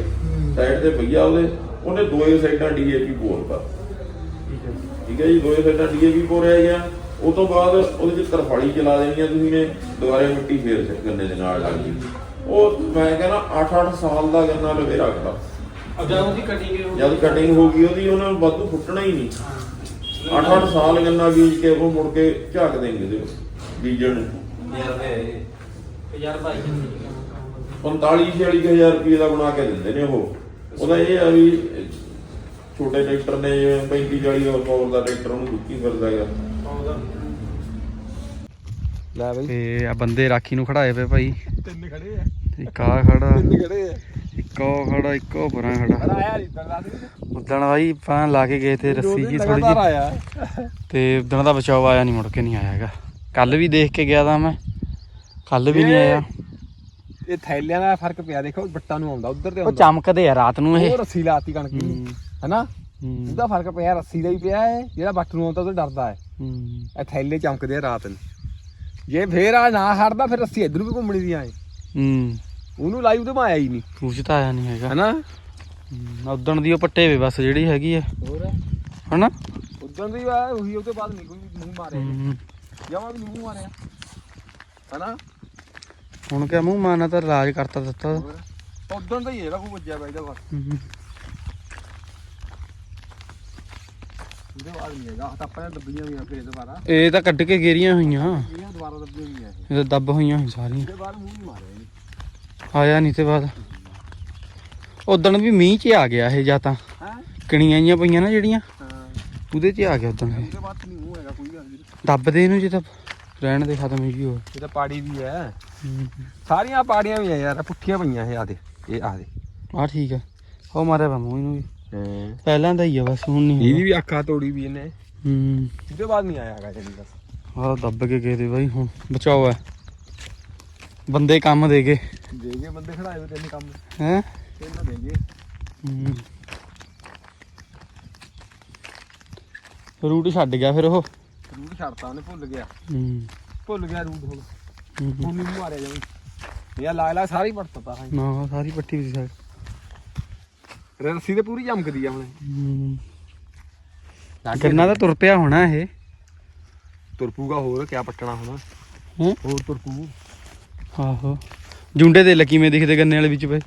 ਸਾਈਡ ਤੇ ਪਈਆ ਉਹਦੇ। ਉਹਨੇ ਦੋਏ ਸਾਈਡਾਂ ਡੀਏਪੀ ਬੋਲਦਾ ਠੀਕ ਹੈ। ਜੀ? ਦੋਏ ਸਾਈਡਾਂ ਡੀਏਪੀ ਪੋਰਿਆ ਗਿਆ ਉਹ ਤੋਂ ਬਾਅਦ ਉਹਦੇ ਚ ਤਰਫਾਲੀ ਚਲਾ ਦੇਣੀ ਆ ਤੁਸੀਂ ਨੇ ਦੁਬਾਰੇ ਮਿੱਟੀ ਫੇਰ ਗੰਨੇ ਦੇ ਨਾਲ ਲੱਗ ਗਈ ਉਹ ਮੈਂ ਕਹਿੰਦਾ 8-8 ਸਾਲ ਦਾ ਗੰਨਾ ਲਵੇ ਰੱਖਦਾ। ਜਦ ਉਹਦੀ ਕਟਿੰਗ ਹੋ ਜਦ ਕਟਿੰਗ ਹੋ ਗਈ ਉਹਦੀ ਉਹਨਾਂ ਨੂੰ ਵਾਧੂ ਫੁੱਟਣਾ ਹੀ ਨਹੀਂ। 8-8 ਸਾਲ ਗੰਨਾ ਬੀਜ ਕੇ ਉਹ ਮੁੜ ਕੇ ਝਾਕ ਦੇਣਗੇ ਉਹਦੇ ਬੀਜਣ ਨੂੰ। ਯਾਰ ਦੇ ਯਾਰ ਭਾਈ 45 ਹਜ਼ਾਰ ਰੁਪਏ ਦਾ ਬਣਾ ਕੇ ਦਿੰਦੇ ਨੇ ਉਹ। ਉਹਦਾ ਇਹ ਆ ਵੀ ਛੋਟੇ ਟਰੈਕਟਰ ਨੇ ਜਿਵੇਂ 35 40 ਹੋਰ ਪਾਵਰ ਦਾ ਟਰੈਕਟਰ ਉਹਨੂੰ ਦੁੱਕੀ ਫਿਰਦਾ ਹੈਗਾ। ਲੈ ਬਈ। ਤੇ ਆ ਬੰਦੇ ਰਾਖੀ ਨੂੰ ਖੜਾਏ ਪਏ ਭਾਈ। ਤਿੰਨ ਖੜੇ ਆ। ਇੱਕ ਆ ਖੜਾ। ਤਿੰਨ ਖੜੇ ਆ। ਇੱਕ ਖੜਾ ਇੱਕ ਪਰਾਂ ਖੜਾ। ਆਇਆ ਨਹੀਂ ਤਾਂ ਲਾ ਦੇ ਉਦਣ ਬਾਈ ਪਾਂ ਲਾ ਕੇ ਗਏ ਤੇ ਰੱਸੀ ਜੀ ਥੋੜੀ ਜੀ ਤੇ ਉਦਣ ਦਾ ਬਚਾਓ ਆਇਆ ਨਹੀਂ ਮੁੜ ਕੇ ਨਹੀਂ ਆਇਆ ਹੈਗਾ। ਕੱਲ ਵੀ ਦੇਖ ਕੇ ਗਿਆ ਤਾਂ ਮੈਂ। ਕੱਲ ਵੀ ਨਹੀਂ ਆਇਆ। ਇਹ ਥੈਲਿਆਂ ਦਾ ਫ਼ਰਕ ਪਿਆ ਦੇਖੋ ਬੱਟਾਂ ਨੂੰ ਆਉਂਦਾ ਉਧਰ ਤੇ ਉਹ ਚਮਕਦੇ ਆ ਰਾਤ ਨੂੰ ਇਹ। ਉਹ ਰੱਸੀ ਲਾਤੀ ਕਣਕ ਦੀ। ਹੈਨਾ? ਉਹਦਾ ਫ਼ਰਕ ਪਿਆ ਰੱਸੀ ਦਾ ਹੀ ਪਿਆ ਹੈ ਜਿਹੜਾ ਬੱਟ ਨੂੰ ਆਉਂਦਾ ਉਹ ਡਰਦਾ ਹੈ। ਹੂੰ, ਇਹ ਥੈਲੇ ਚਮਕਦੇ ਆ ਰਾਤ ਨੂੰ। ਜੇ ਫੇਰ ਆ ਨਾ ਹਟਦਾ ਫਿਰ ਰੱਸੀ ਇਧਰ ਵੀ ਘੁੰਮਣੀ ਦੀ ਆਏ ਹੂੰ। ਉਹਨੂੰ ਲਾਈ ਉਹਦੇ ਮਾਇਆ ਹੀ ਨਹੀਂ। ਤਾਂ ਆਇਆ ਨਹੀਂ ਹੈਗਾ। ਹੈਨਾ? ਉਦਣ ਦੀ ਉਹ ਪੱਟੇ ਵੇ ਬਸ ਜਿਹੜੀ ਹੈਗੀ ਆ। ਹੋਰ? ਹਨਾ? ਉਦੋਂ ਦੀ ਵਾ ਉਹੀ ਉਹਦੇ ਬਾਅਦ ਨਹੀਂ ਕੋਈ ਮੂੰਹ ਮਾਰਿਆ। ਜਮਾ ਵੀ ਮੂੰਹ ਮਾਰਿਆ। ਹੈਨਾ? ਹੁਣ ਕਿਆ ਮੂੰਹ ਮਾਰਨਾ ਤਾਂ ਰਾਜ ਕਰਤਾ ਦਿੱਤਾ। ਹੋਰ? ਉਦੋਂ ਦਾ ਹੀ ਜਿਹੜਾ ਕੋਈ ਵੱਜਿਆ ਬਾਈ ਦਾ ਬਸ। ਹੂੰ, ਉਹਦੇ ਬਾਅਦ ਨਹੀਂ ਹੈਗਾ। ਤਾਂ ਆਪਾਂ ਨੇ ਦੱਬੀਆਂ ਵੀ ਆ ਫੇਰ ਦੁਬਾਰਾ। ਇਹ ਤਾਂ ਕੱਢ ਕੇ ਗੇਰੀਆਂ ਹੋਈਆਂ। ਇਹ ਦੁਬਾਰਾ ਦੱਬੀਆਂ ਵੀ ਆ ਇਹ। ਇਹ ਤਾਂ ਦੱਬ ਹੋਈਆਂ ਹੋਈਆਂ ਸਾਰੀਆਂ। ਉਹਦੇ ਬਾਅਦ ਮੂੰਹ ਨਹੀਂ ਮਾਰਿਆ ਇਹਨੇ। ਆਇਆ ਨਹੀਂ ਤੇ ਬਾਅਦ। ਉਦਣ ਵੀ ਮੀਂਹ 'ਚ ਆ ਗਿਆ ਇਹ ਜਾਂ ਤਾਂ। ਹੈ? ਕਣੀਆਂ ਜੀਆਂ ਪਈਆਂ ਨਾ ਜਿਹੜੀਆਂ। ਹਾਂ। ਉਹਦੇ 'ਚ ਆ ਗਿਆ ਉਦਣ ਇਹ। ਉਹਦੇ ਬਾਅਦ ਨਹੀਂ ਮੂੰਹ ਹੈਗਾ ਕੋਈ ਗੱਲ ਨਹੀਂ। ਦੱਬਦੇ ਇਹਨੂੰ ਜੇ ਤਾਂ ਰਹਿਣ ਦੇ ਖਤਮ ਹੀ ਹੋ ਇਹ ਤਾਂ ਪਾੜੀ ਵੀ ਹੈ। ਸਾਰੀਆਂ ਪਾੜੀਆਂ ਵੀ ਆ ਯਾਰ ਪੁੱਠੀਆਂ ਪਈਆਂ ਇਹ ਆ ਦੇ ਇਹ ਆ ਦੇ ਆ ਠੀਕ ਹੈ ਉਹ ਮਾਰਿਆ ਵਾ ਮੂੰਹ ਇਹਨੂੰ ਵੀ। ਹਾਂ। ਪਹਿਲਾਂ ਦਾ ਹੀ ਆ ਬਸ ਹੁਣ ਨਹੀਂ ਇਹਦੀ ਵੀ ਅੱਖਾਂ ਤੋੜੀ ਵੀ ਇਹਨੇ। ਹੂੰ। ਉਹਦੇ ਬਾਅਦ ਨਹੀਂ ਆਇਆ ਹੈਗਾ ਜਲਦੀ ਬਸ ਆ ਦੱਬ ਕੇ ਗਏ ਤੇ ਬਾਈ ਹੁਣ ਬਚਾਓ ਹੈ ਬੰਦੇ ਕੰਮ ਦੇ ਗਏ ਦੇ ਗਏ ਬੰਦੇ ਖੜਾਏ ਹੋਏ ਤੈਨੂੰ ਕੰਮ। ਹੈ? ਇਹਨਾਂ ਦੇ ਗਏ ਰੂਟ ਛੱਡ ਗਿਆ ਫਿਰ ਉਹ। ਰੂਟ ਛੱਡਤਾ ਉਹਨੇ ਭੁੱਲ ਗਿਆ। ਹੂੰ। ਭੁੱਲ ਗਿਆ ਰੂਟ ਹੁਣ। ਹੂੰ। ਹੁਣ ਨਹੀਂ ਮਾਰਿਆ ਜਾਵੇ ਇਹ ਲਾ ਲਾ ਸਾਰੀ ਪੜਤਾ ਤਾ ਹਾਂ। ਨਾ ਸਾਰੀ ਪੱਟੀ ਵੀ ਸਾਈਡ ਰੱਸੀ ਤੇ ਪੂਰੀ ਚਮਕਦੀ ਆ ਹੁਣ। ਗੰਨਾ ਤਾਂ ਤੁਰ ਪਿਆ ਹੋਣਾ ਇਹ। ਤੁਰਪੂਗਾ ਹੋਰ ਕਿਆ ਪੱਟਣਾ ਹੁਣ। ਹੈਂ? ਹੋਰ ਤੁਰਪੂ। ਆਹੋ। ਜੁੰਡੇ ਦੇ ਲੱਕੀ ਮੇ ਦਿਖਦੇ ਗੰਨੇ ਵਾਲੇ ਵਿੱਚ ਪਏ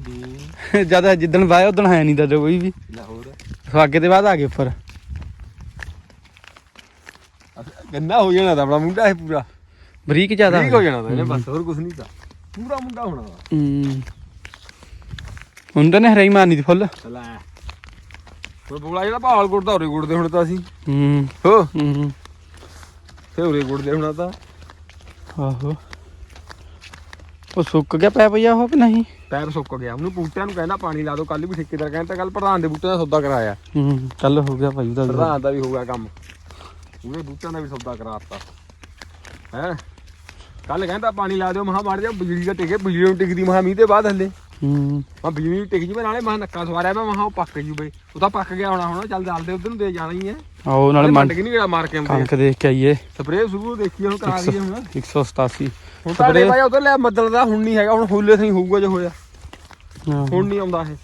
ਜਦ ਜਿੱਦਣ ਵਾਇਆ ਉਦਣ ਹੈ ਨਹੀਂ ਤਾਂ ਕੋਈ ਵੀ। ਲਾਹੌਰ ਸਵਾਗੇ ਦੇ ਬਾਅਦ ਆ ਗਏ ਉੱਪਰ। ਗੰਨਾ ਹੋ ਜਾਣਾ ਤਾਂ ਆਪਣਾ ਮੁੰਡਾ ਇਹ ਪੂਰਾ। ਬਰੀਕ ਜ਼ਿਆਦਾ ਠੀਕ ਹੋ ਜਾਣਾ ਤਾਂ ਇਹਨੇ ਬਸ ਹੋਰ ਕੁਝ ਨਹੀਂ ਤਾਂ। ਪੂਰਾ ਮੁੰਡਾ ਹੋਣਾ ਹੂੰ। ਹੁਣ ਤਾਂ ਹਰਾਈ ਮਾਰਨੀ ਦੀ ਫੁੱਲ। ਲੈ। ਉਹ ਬੋਲਾ ਜਿਹੜਾ ਭਾਲ ਗੁੜਦਾ ਉਰੇ ਗੁੜਦੇ ਹੁਣ ਤਾਂ ਅਸੀਂ। ਹੂੰ। ਹੋ। ਹੂੰ ਉਰੇ ਗੁੜਦੇ ਹੁਣ ਤਾਂ। ਆਹੋ। ਉਹ ਸੁੱਕ ਗਿਆ ਪੈ ਪਈਆ ਉਹ ਕਿ ਨਹੀਂ? ਪੈਰ ਸੁੱਕ ਗਿਆ। ਉਹਨੂੰ ਬੂਟਿਆਂ ਨੂੰ ਕਹਿੰਦਾ ਪਾਣੀ ਲਾ ਦਿਓ। ਕੱਲ ਵੀ ਠੇਕੇਦਾਰ ਕਹਿੰਦਾ ਕੱਲ ਪ੍ਰਧਾਨ ਦੇ ਬੂਟਿਆਂ ਦਾ ਸੌਦਾ ਕਰਾਇਆ। ਹੂੰ ਕੱਲ ਹੋ ਗਿਆ ਭਾਈ ਉਹਦਾ। ਪ੍ਰਧਾਨ ਦਾ ਵੀ ਹੋ ਗਿਆ ਕੰਮ। ਉਹਦੇ ਬੂਟਿਆਂ ਦਾ ਵੀ ਸੌਦਾ ਕਰਾਤਾ। ਹੈ? ਕੱਲ ਕਹਿੰਦਾ ਪਾਣੀ ਲਾ ਦਿਓ। ਮਹਾ ਮਾਰ ਜਾ ਬਿਜਲੀ ਦਾ ਟਿਕੇ ਬਿਜਲੀ ਨੂੰ ਟਿਕਦੀ। ਮਹਾ ਮੀਂਹ ਦੇ ਬਾਅਦ ਹੱਲੇ। ਹੂੰ। ਮੈਂ ਬਿਜਲੀ ਟਿਕ ਜੀ ਮੈਂ ਨਾਲੇ ਮਹਾ ਨੱਕਾ ਸਵਾਰਿਆ ਮੈਂ ਮਹਾ ਉਹ ਪੱਕ ਜੂ ਬਈ। ਉਹ ਤਾਂ ਪੱਕ ਗਿਆ ਹੋਣਾ ਹੁਣ ਚੱਲ ਚੱਲਦੇ ਉਧਰ ਨੂੰ ਦੇ ਜਾਣਾ ਹੀ ਹੈ। ਆਓ ਨਾਲੇ ਮੰਡ ਮੰਡ ਕੇ ਨਹੀਂ ਮਾਰ ਕੇ ਆਉਂਦੇ। ਕਣਕ ਦੇਖ ਕੇ ਆਈਏ। ਸਪਰੇਅ ਸ਼ੁਰੂ ਦੇਖੀ ਹੁਣ ਕਰਾ ਦਈਏ ਹੁਣ। 187 ਹੁਣ ਤਾਂ ਭਾਈ ਉਧਰ ਲੈ ਮੱਦਲ ਦਾ ਹੁਣ ਨਹੀਂ ਹੈਗਾ ਹੁਣ ਹੋਲੇ ਸਹੀ ਹੋਊਗਾ ਜੋ ਹੋਇਆ। ਹੁਣ ਨਹੀਂ ਆਉਂਦਾ ਇਹ।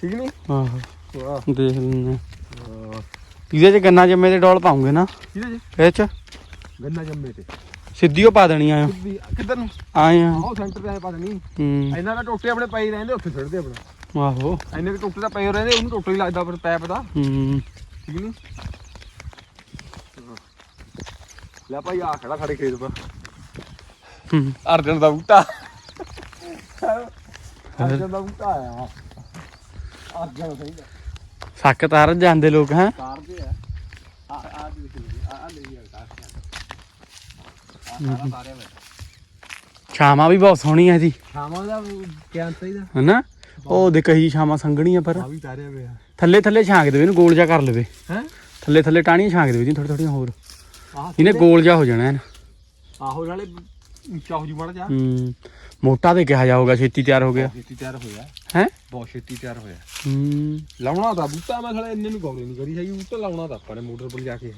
ਠੀਕ ਨਹੀਂ? ਆਹੋ। ਵਾਹ। ਦੇਖ ਲੈਂਦੇ ਹਾਂ। ਇਹਦੇ ਚ ਗੰਨਾ ਜੰਮੇ ਦੇ ਡੋਲ ਪਾਉਂਗੇ ਨਾ? ਕਿਹਦੇ ਜੀ ਇਹ ਚ? ਗੰਨਾ ਜੰਮੇ ਤੇ। ਸਿੱਧੀ ਉਹ ਪਾ ਦੇਣੀ ਆ। ਕਿੱਧਰ ਨੂੰ? ਆਏ ਆ। ਆਹ ਸੈਂਟਰ ਤੇ ਪਤਾ ਨਹੀਂ ਹੂੰ। ਇਹਨਾਂ ਦਾ ਟੋਟੇ ਆਪਣੇ ਪਈ ਰਹਿੰਦੇ ਉੱਥੇ ਛੱਡਦੇ ਆਪਣਾ। ਆਹੋ। ਇੰਨੇ ਕੁ ਟੋਟੇ ਦਾ ਪਏ ਰਹਿੰਦੇ ਉਹਨੂੰ ਟੋਟੇ ਹੀ ਲੱਗਦਾ ਫਿਰ ਪੈਪ ਦਾ। ਹੂੰ। ਠੀਕ ਨਹੀਂ ਲੈ ਭਾਈ ਆ ਖੜਾ ਸਾਡੇ ਖੇਤ ਪਾ ਹੂੰ। ਅਰਜਨ ਦਾ ਬੂਟਾ। ਅਰਜਨ ਦਾ ਬੂਟਾ ਆਇਆ ਅਰਜਨ ਸਹੀ ਦਾ ਸੱਕ ਤਾਰ ਜਾਂਦੇ ਲੋਕ ਹੈ? ਤਾਰਦੇ ਆ। ਆ ਆ ਆ ਆ ਲਈ ਆ ਸਾਰਾ ਛਾਵਾਂ ਵੀ ਬਹੁਤ ਸੋਹਣੀ ਆ ਇਹਦੀ। ਸ਼ਾਮਾਂ ਦਾ ਕੀ ਅੰਤ ਇਹਦਾ ਹਨਾ? ਉਹ ਦੇ ਕਹੀ ਛਾਵਾਂ ਸੰਘਣੀਆਂ ਪਰ। ਆ ਵੀ ਤਾਰਿਆ ਹੋਇਆ ਥੱਲੇ ਥੱਲੇ ਛਾਂਕ ਦੇਵੇ ਇਹਨੂੰ ਗੋਲ ਜਾ ਕਰ ਲਵੇ। ਹੈ? ਥੱਲੇ ਥੱਲੇ ਟਾਣੀਆਂ ਛਾਂਕ ਦੇਵੇ ਜੀ ਥੋੜੀ ਥੋੜੀਆਂ ਹੋਰ। ਆਹ ਇਹਨੇ ਗੋਲ ਜਾ ਹੋ ਜਾਣਾ ਇਹਨੇ। ਆਹੋ ਨਾਲੇ ਉੱਚਾ ਹੋ ਜੂ ਮੜ ਜਾ। ਹੂੰ ਮੋਟਾ ਤੇ ਕਿਹਾ ਜਾਊਗਾ ਛੇਤੀ ਤਿਆਰ ਹੋ ਗਿਆ। ਛੇਤੀ ਤਿਆਰ ਹੋਇਆ। ਹੈ? ਬਹੁਤ ਛੇਤੀ ਤਿਆਰ ਹੋਇਆ। ਹੂੰ। ਲਾਉਣਾ ਤਾਂ ਬੂਟਾ ਮੈਂ ਸਾਲੇ ਇੰਨੇ ਨੂੰ ਗੌਲੇ ਨਹੀਂ ਕਰੀ ਹੈਗੀ ਬੂਟਾ ਲਾਉਣਾ ਤਾਂ ਆਪਾਂ ਨੇ ਮੋਟਰ ਪਰ ਜਾ ਕੇ।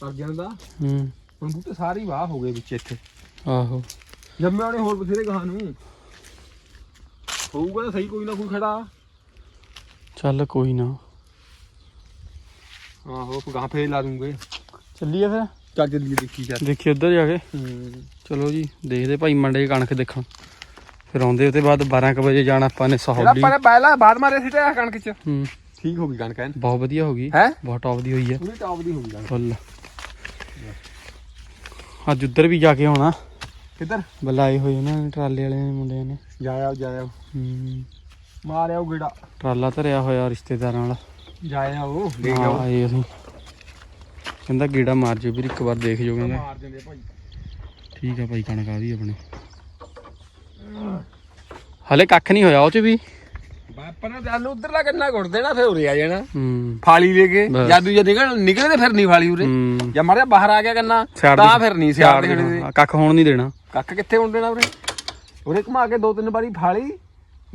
ਪਰ ਜਾਂਦਾ। ਹੂੰ। ਹੁਣ ਬੂਟੇ ਸਾਰੇ ਹੀ ਵਾਹ ਹੋ ਗਏ ਵਿੱਚ ਇੱਥੇ। ਆਹੋ। ਜੰਮੇ ਵਾਲੇ ਹੋਰ ਬਥੇਰੇ ਗਾਹਾਂ ਨੂੰ। ਹੋਊਗਾ ਤਾਂ ਸਹੀ ਕੋਈ ਨਾ ਕੋਈ ਖੜਾ। ਚੱਲ ਕੋਈ ਨਾ। ਆਹੋ ਗਾਂ ਫੇਰ ਲਾ ਦੂੰਗੇ। ਚੱਲੀਏ ਫਿਰ। ਚੱਲ ਜल्दी ਦੇਖੀ ਜਾ। ਦੇਖੀ ਉੱਧਰ ਜਾ ਕੇ। ਹੂੰ। ਚਲੋ ਜੀ ਦੇਖਦੇ ਭਾਈ ਮੰਡੇ ਕਣਕ ਦੇਖਣ ਫਿਰ ਆਉਂਦੇ ਉਹਦੇ ਬਾਅਦ 12 ਕੁ ਵਜੇ ਜਾਣਾ ਆਪਾਂ ਨੇ ਸਹੌਲੀ ਪਰ ਪਹਿਲਾਂ ਬਾਅਦ ਮਾਰੇ ਸੀ ਤੇ ਕਣਕ ਚ। ਹੂੰ। ਠੀਕ ਹੋ ਗਈ ਕਣਕ ਐਨ। ਬਹੁਤ ਵਧੀਆ ਹੋ ਗਈ। ਹੈ? ਬਹੁਤ ਟੌਪ ਦੀ ਹੋਈ ਹੈ ਪੂਰੀ ਟੌਪ ਦੀ ਹੋ ਗਈ ਕਣਕ। ਫੁੱਲ। ਅੱਜ ਉੱਧਰ ਵੀ ਜਾ ਕੇ ਆਉਣਾ। ਕਿੱਧਰ? ਬੁਲਾਏ ਹੋਏ ਉਹਨਾਂ ਨੇ ਟਰਾਲੇ ਵਾਲੇ ਨੇ ਮੁੰਡਿਆਂ ਨੇ। ਜਾਇਆ ਜਾਇਆ। ਹੂੰ। ਮਾਰਿਆ ਉਹ ਗੇੜਾ। ਟਰਾਲਾ ਧਰਿਆ ਹੋਇਆ ਰਿਸ਼ਤੇਦਾਰਾਂ ਨਾਲ ਜਾਇਆ ਉਹ ਲੈ ਜਾਓ। ਆਏ ਅਸੀਂ। ਕਹਿੰਦਾ ਗੇੜਾ ਮਾਰ ਜਿਓ ਵੀਰ ਇੱਕ ਵਾਰ ਦੇਖ ਜਾਓ ਕਹਿੰਦਾ। ਮਾਰ ਦਿੰਦੇ ਭਾਈ। ਠੀਕ ਆ ਭਾਈ ਕਣਕ ਆ ਵੀ ਆਪਣੇ। ਹਲੇ ਕੱਖ ਨਹੀਂ ਹੋਇਆ ਉਹ ਚ ਵੀ। ਬਾਪਾ ਨੇ ਜਾਨ ਉਧਰਲਾ ਕੰਨਾ ਗੁੜ ਦੇਣਾ ਫਿਰ ਉਰੇ ਆ ਜਾਣਾ। ਹੂੰ। ਫਾਲੀ ਲੈ ਕੇ ਬਸ। ਜਾਦੂ ਜੇ ਨਿਕਲ ਨਿਕਲੇ ਤੇ ਫਿਰ ਨਹੀਂ ਫਾਲੀ ਉਰੇ। ਹੂੰ। ਜਾਂ ਮਾਰਿਆ ਬਾਹਰ ਆ ਗਿਆ ਕੰਨਾ ਸਿਆੜ ਤਾਂ ਦੀ- ਫਿਰ ਨਹੀਂ ਸਿਆੜ ਸਿਆੜ ਦੇ ਦੀ- ਹਾਂ, ਕੱਖ ਹੋਣ ਨਹੀਂ ਦੇਣਾ। ਕੱਖ ਕਿੱਥੇ ਹੁੰਦੇ ਦੇਣਾ ਉਰੇ? ਉਰੇ ਘੁਮਾ ਕੇ ਦੋ ਤਿੰਨ ਵਾਰੀ ਫਾਲੀ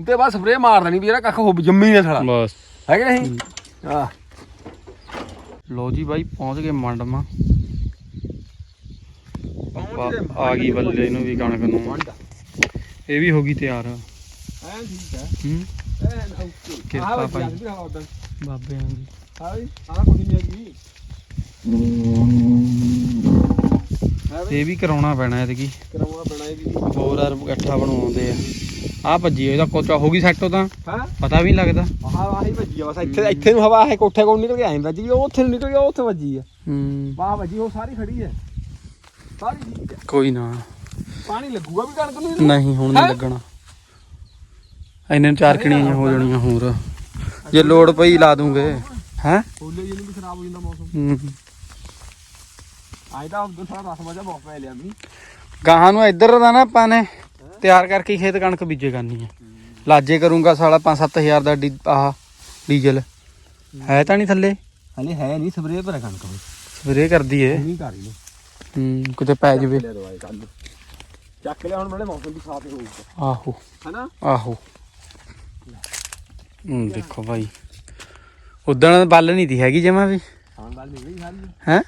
ਤੇ ਬਾਅਦ ਸਪਰੇਅ ਮਾਰ ਦੇਣੀ ਵੀ ਜਿਹੜਾ ਕੱਖ ਹੋ ਜੰਮੀ ਨਾ ਥਲਾ ਬਸ। ਹੈ ਕਿ ਨਹੀਂ? ਆ ਲੋ ਜੀ ਬਾਈ ਪਹੁੰਚ ਗਏ ਮੰਡਮਾ ਆ ਗਈ ਬੱਲੇ ਨੂੰ ਵੀ ਕਣਕ ਨੂੰ। ਇਹ ਵੀ ਹੋ ਗਈ ਤਿਆਰ। ਐ ਠੀਕ ਹੈ। ਹੂੰ। ਐਨ ਓਕੇ ਕਿਰਪਾ ਭਾਈ। ਹਾਂ ਬਾਬਿਆਂ ਦੀ ਵੀ ਆਹ ਕੁਝ ਨਹੀਂ ਹੈਗੀ ਹੈ ਵੀ। ਇਹ ਵੀ ਕਰਾਉਣਾ ਪੈਣਾ ਐਤਕੀ ਕਰਾਉਣਾ ਪੈਣਾ ਇਹ ਵੀ ਹੋਰ ਯਾਰ ਇਕੱਠਾ ਬਣਾਉਂਦੇ ਆ। ਆ ਭੱਜੀ ਇਹਦਾ ਕੋਚਾ ਹੋ ਗਈ ਸੈੱਟ ਉਹ ਤਾਂ? ਹਾਂ? ਪਤਾ ਵੀ ਨਹੀਂ ਲੱਗਦਾ। ਆਹ ਆਹੀ ਵੱਜੀ ਆ ਬਸ। ਇੱਥੇ ਇੱਥੇ ਨੂੰ ਹਵਾ ਹੈ ਕੋਠੇ ਕੋਲ ਨਿਕਲ ਕੇ ਆਈ ਵੱਜੀ ਉਹ ਉੱਥੇ ਨੂੰ ਨਿਕਲ ਗਿਆ ਉਹ ਉੱਥੇ ਵੱਜੀ ਆ। ਹੂੰ। ਵਾਹ ਵੱਜੀ ਉਹ ਸਾਰੀ ਖੜੀ ਹੈ ਸਾਰੀ ਠੀਕ ਹੈ ਕੋਈ ਨਾ। ਪਾਣੀ ਲੱਗੂਗਾ ਵੀ ਕਣਕ ਨੂੰ ਇਹਨੂੰ? ਨਹੀਂ ਹੁਣ ਨਹੀਂ ਹੈਂ? ਲੱਗਣਾ। ਇੰਨੇ ਨੂੰ ਚਾਰ ਕਣੀਆਂ ਹੋ ਜਾਣੀਆਂ ਹੋਰ। ਜੇ ਲੋੜ ਪਈ ਲਾ ਦੂੰਗੇ। ਹੈ? ਹੋਲੇ ਜੀ ਨੂੰ ਵੀ ਖਰਾਬ ਹੋ ਜਾਂਦਾ ਮੌਸਮ। ਹੂੰ। ਆਏ ਤਾਂ ਉਦੋਂ ਸਾਰਾ ਰਸ ਮਜਾ ਬਹੁਤ ਪੈ ਲਿਆ ਵੀ ਗਾਹਾਂ ਨੂੰ ਇੱਧਰ ਦਾ ਨਾ ਆਪਾਂ ਨੇ ਤਿਆਰ ਕਰਕੇ ਖੇਤ ਕਣਕ ਬੀਜੇ ਕਰਨੀ ਹੈ। ਲਾਜੇ ਕਰੂੰਗਾ ਸਾਲਾ 5-7000 ਦਾ ਆਹ ਡੀਜ਼ਲ। ਹੈ। ਤਾਂ ਨਹੀਂ ਥੱਲੇ? ਹਲੇ ਹੈ ਨਹੀਂ ਸਪਰੇਅ ਪਰ ਕਣਕ ਸਵੇਰੇ ਕਰਦੀ ਏ। ਨਹੀਂ ਕਰ ਲਈ। ਹੂੰ ਕਿਤੇ ਪੈ ਜਵੇ। ਚੱਕ ਲਿਆ ਹੁਣ ਮੇਰੇ ਮੌਸਮ ਵੀ ਸਾਫ਼ ਹੋਊਗਾ। ਆਹੋ। ਹਨਾ? ਆਹੋ। ਹੂੰ ਦੇਖੋ ਭਾਈ ਉਦਣ ਬੱਲ ਨਹੀਂ ਦੀ ਹੈਗੀ ਜਮਾ ਵੀ। ਹਾਂ ਗੱਲ ਨਿਕਲੀ ਸਾਰੀ। ਹੈ?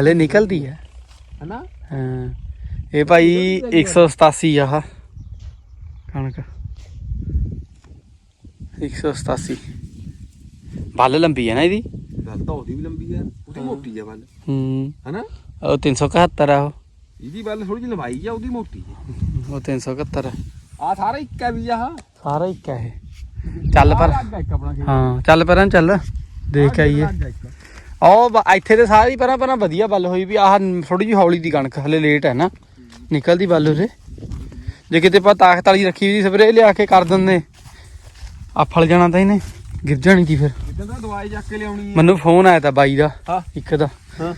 ਹਲੇ ਨਿਕਲਦੀ ਹੈ ਹਨਾ? ਹਾਂ। ਇਹ ਭਾਈ 187 ਆਹ। ਕਣਕ। 187 ਬੱਲ ਲੰਬੀ ਹੈ ਨਾ ਇਹਦੀ? ਗੱਲ ਤਾਂ ਉਹਦੀ ਵੀ ਲੰਬੀ ਹੈ ਉਹਦੀ ਮੋਟੀ ਹੈ ਵੱਲ ਹੂੰ। ਹਨਾ? ਉਹ 371 ਆ ਉਹ। ਇਹਦੀ ਵੱਲ ਥੋੜੀ ਜਿਹੀ ਲੰਬਾਈ ਆ ਉਹਦੀ ਮੋਟੀ ਹੈ ਉਹ 371 ਆ। ਆ ਸਾਰਾ ਇੱਕ ਹੈ ਵੀ ਆਹ। ਸਾਰਾ ਇੱਕ ਹੈ ਇਹ। ਚੱਲ ਪਰ। ਹਾਂ ਚੱਲ ਪਰਾਂ ਚੱਲ ਦੇਖ ਕੇ ਆਈਏ। ਬ- ਇੱਥੇ ਤੇ ਸਾਰੀ ਪਰਾਂ ਪਰਾਂ ਵਧੀਆ ਬੱਲ ਹੋਈ ਵੀ ਆਹ ਥੋੜੀ ਜਿਹੀ ਹੌਲੀ ਦੀ ਕਣਕ ਹਲੇ ਲੇਟ ਹੈ ਨਾ। ਨਿਕਲਦੀ ਬੱਲ ਉਰੇ। ਜੇ ਕਿਤੇ ਪਾ ਤਾਕਤ ਵਾਲੀ ਰੱਖੀ ਵੀ ਸਪਰੇਅ ਲਿਆ ਕੇ ਕਰ ਦਿੰਦੇ। ਆ ਫਲ ਜਾਣਾ ਤਾਂ ਇਹਨੇ ਗਿਰ ਜਾਣੀ ਸੀ ਫਿਰ। ਜਿੱਦਾਂ ਦਾ ਦਵਾਈ ਚੱਕ ਕੇ ਲਿਆਉਣੀ ਹੈ। ਮੈਨੂੰ ਫੋਨ ਆਇਆ ਤਾਂ ਬਾਈ ਦਾ ਇੱਕ ਦਾ। ਹਾਂ।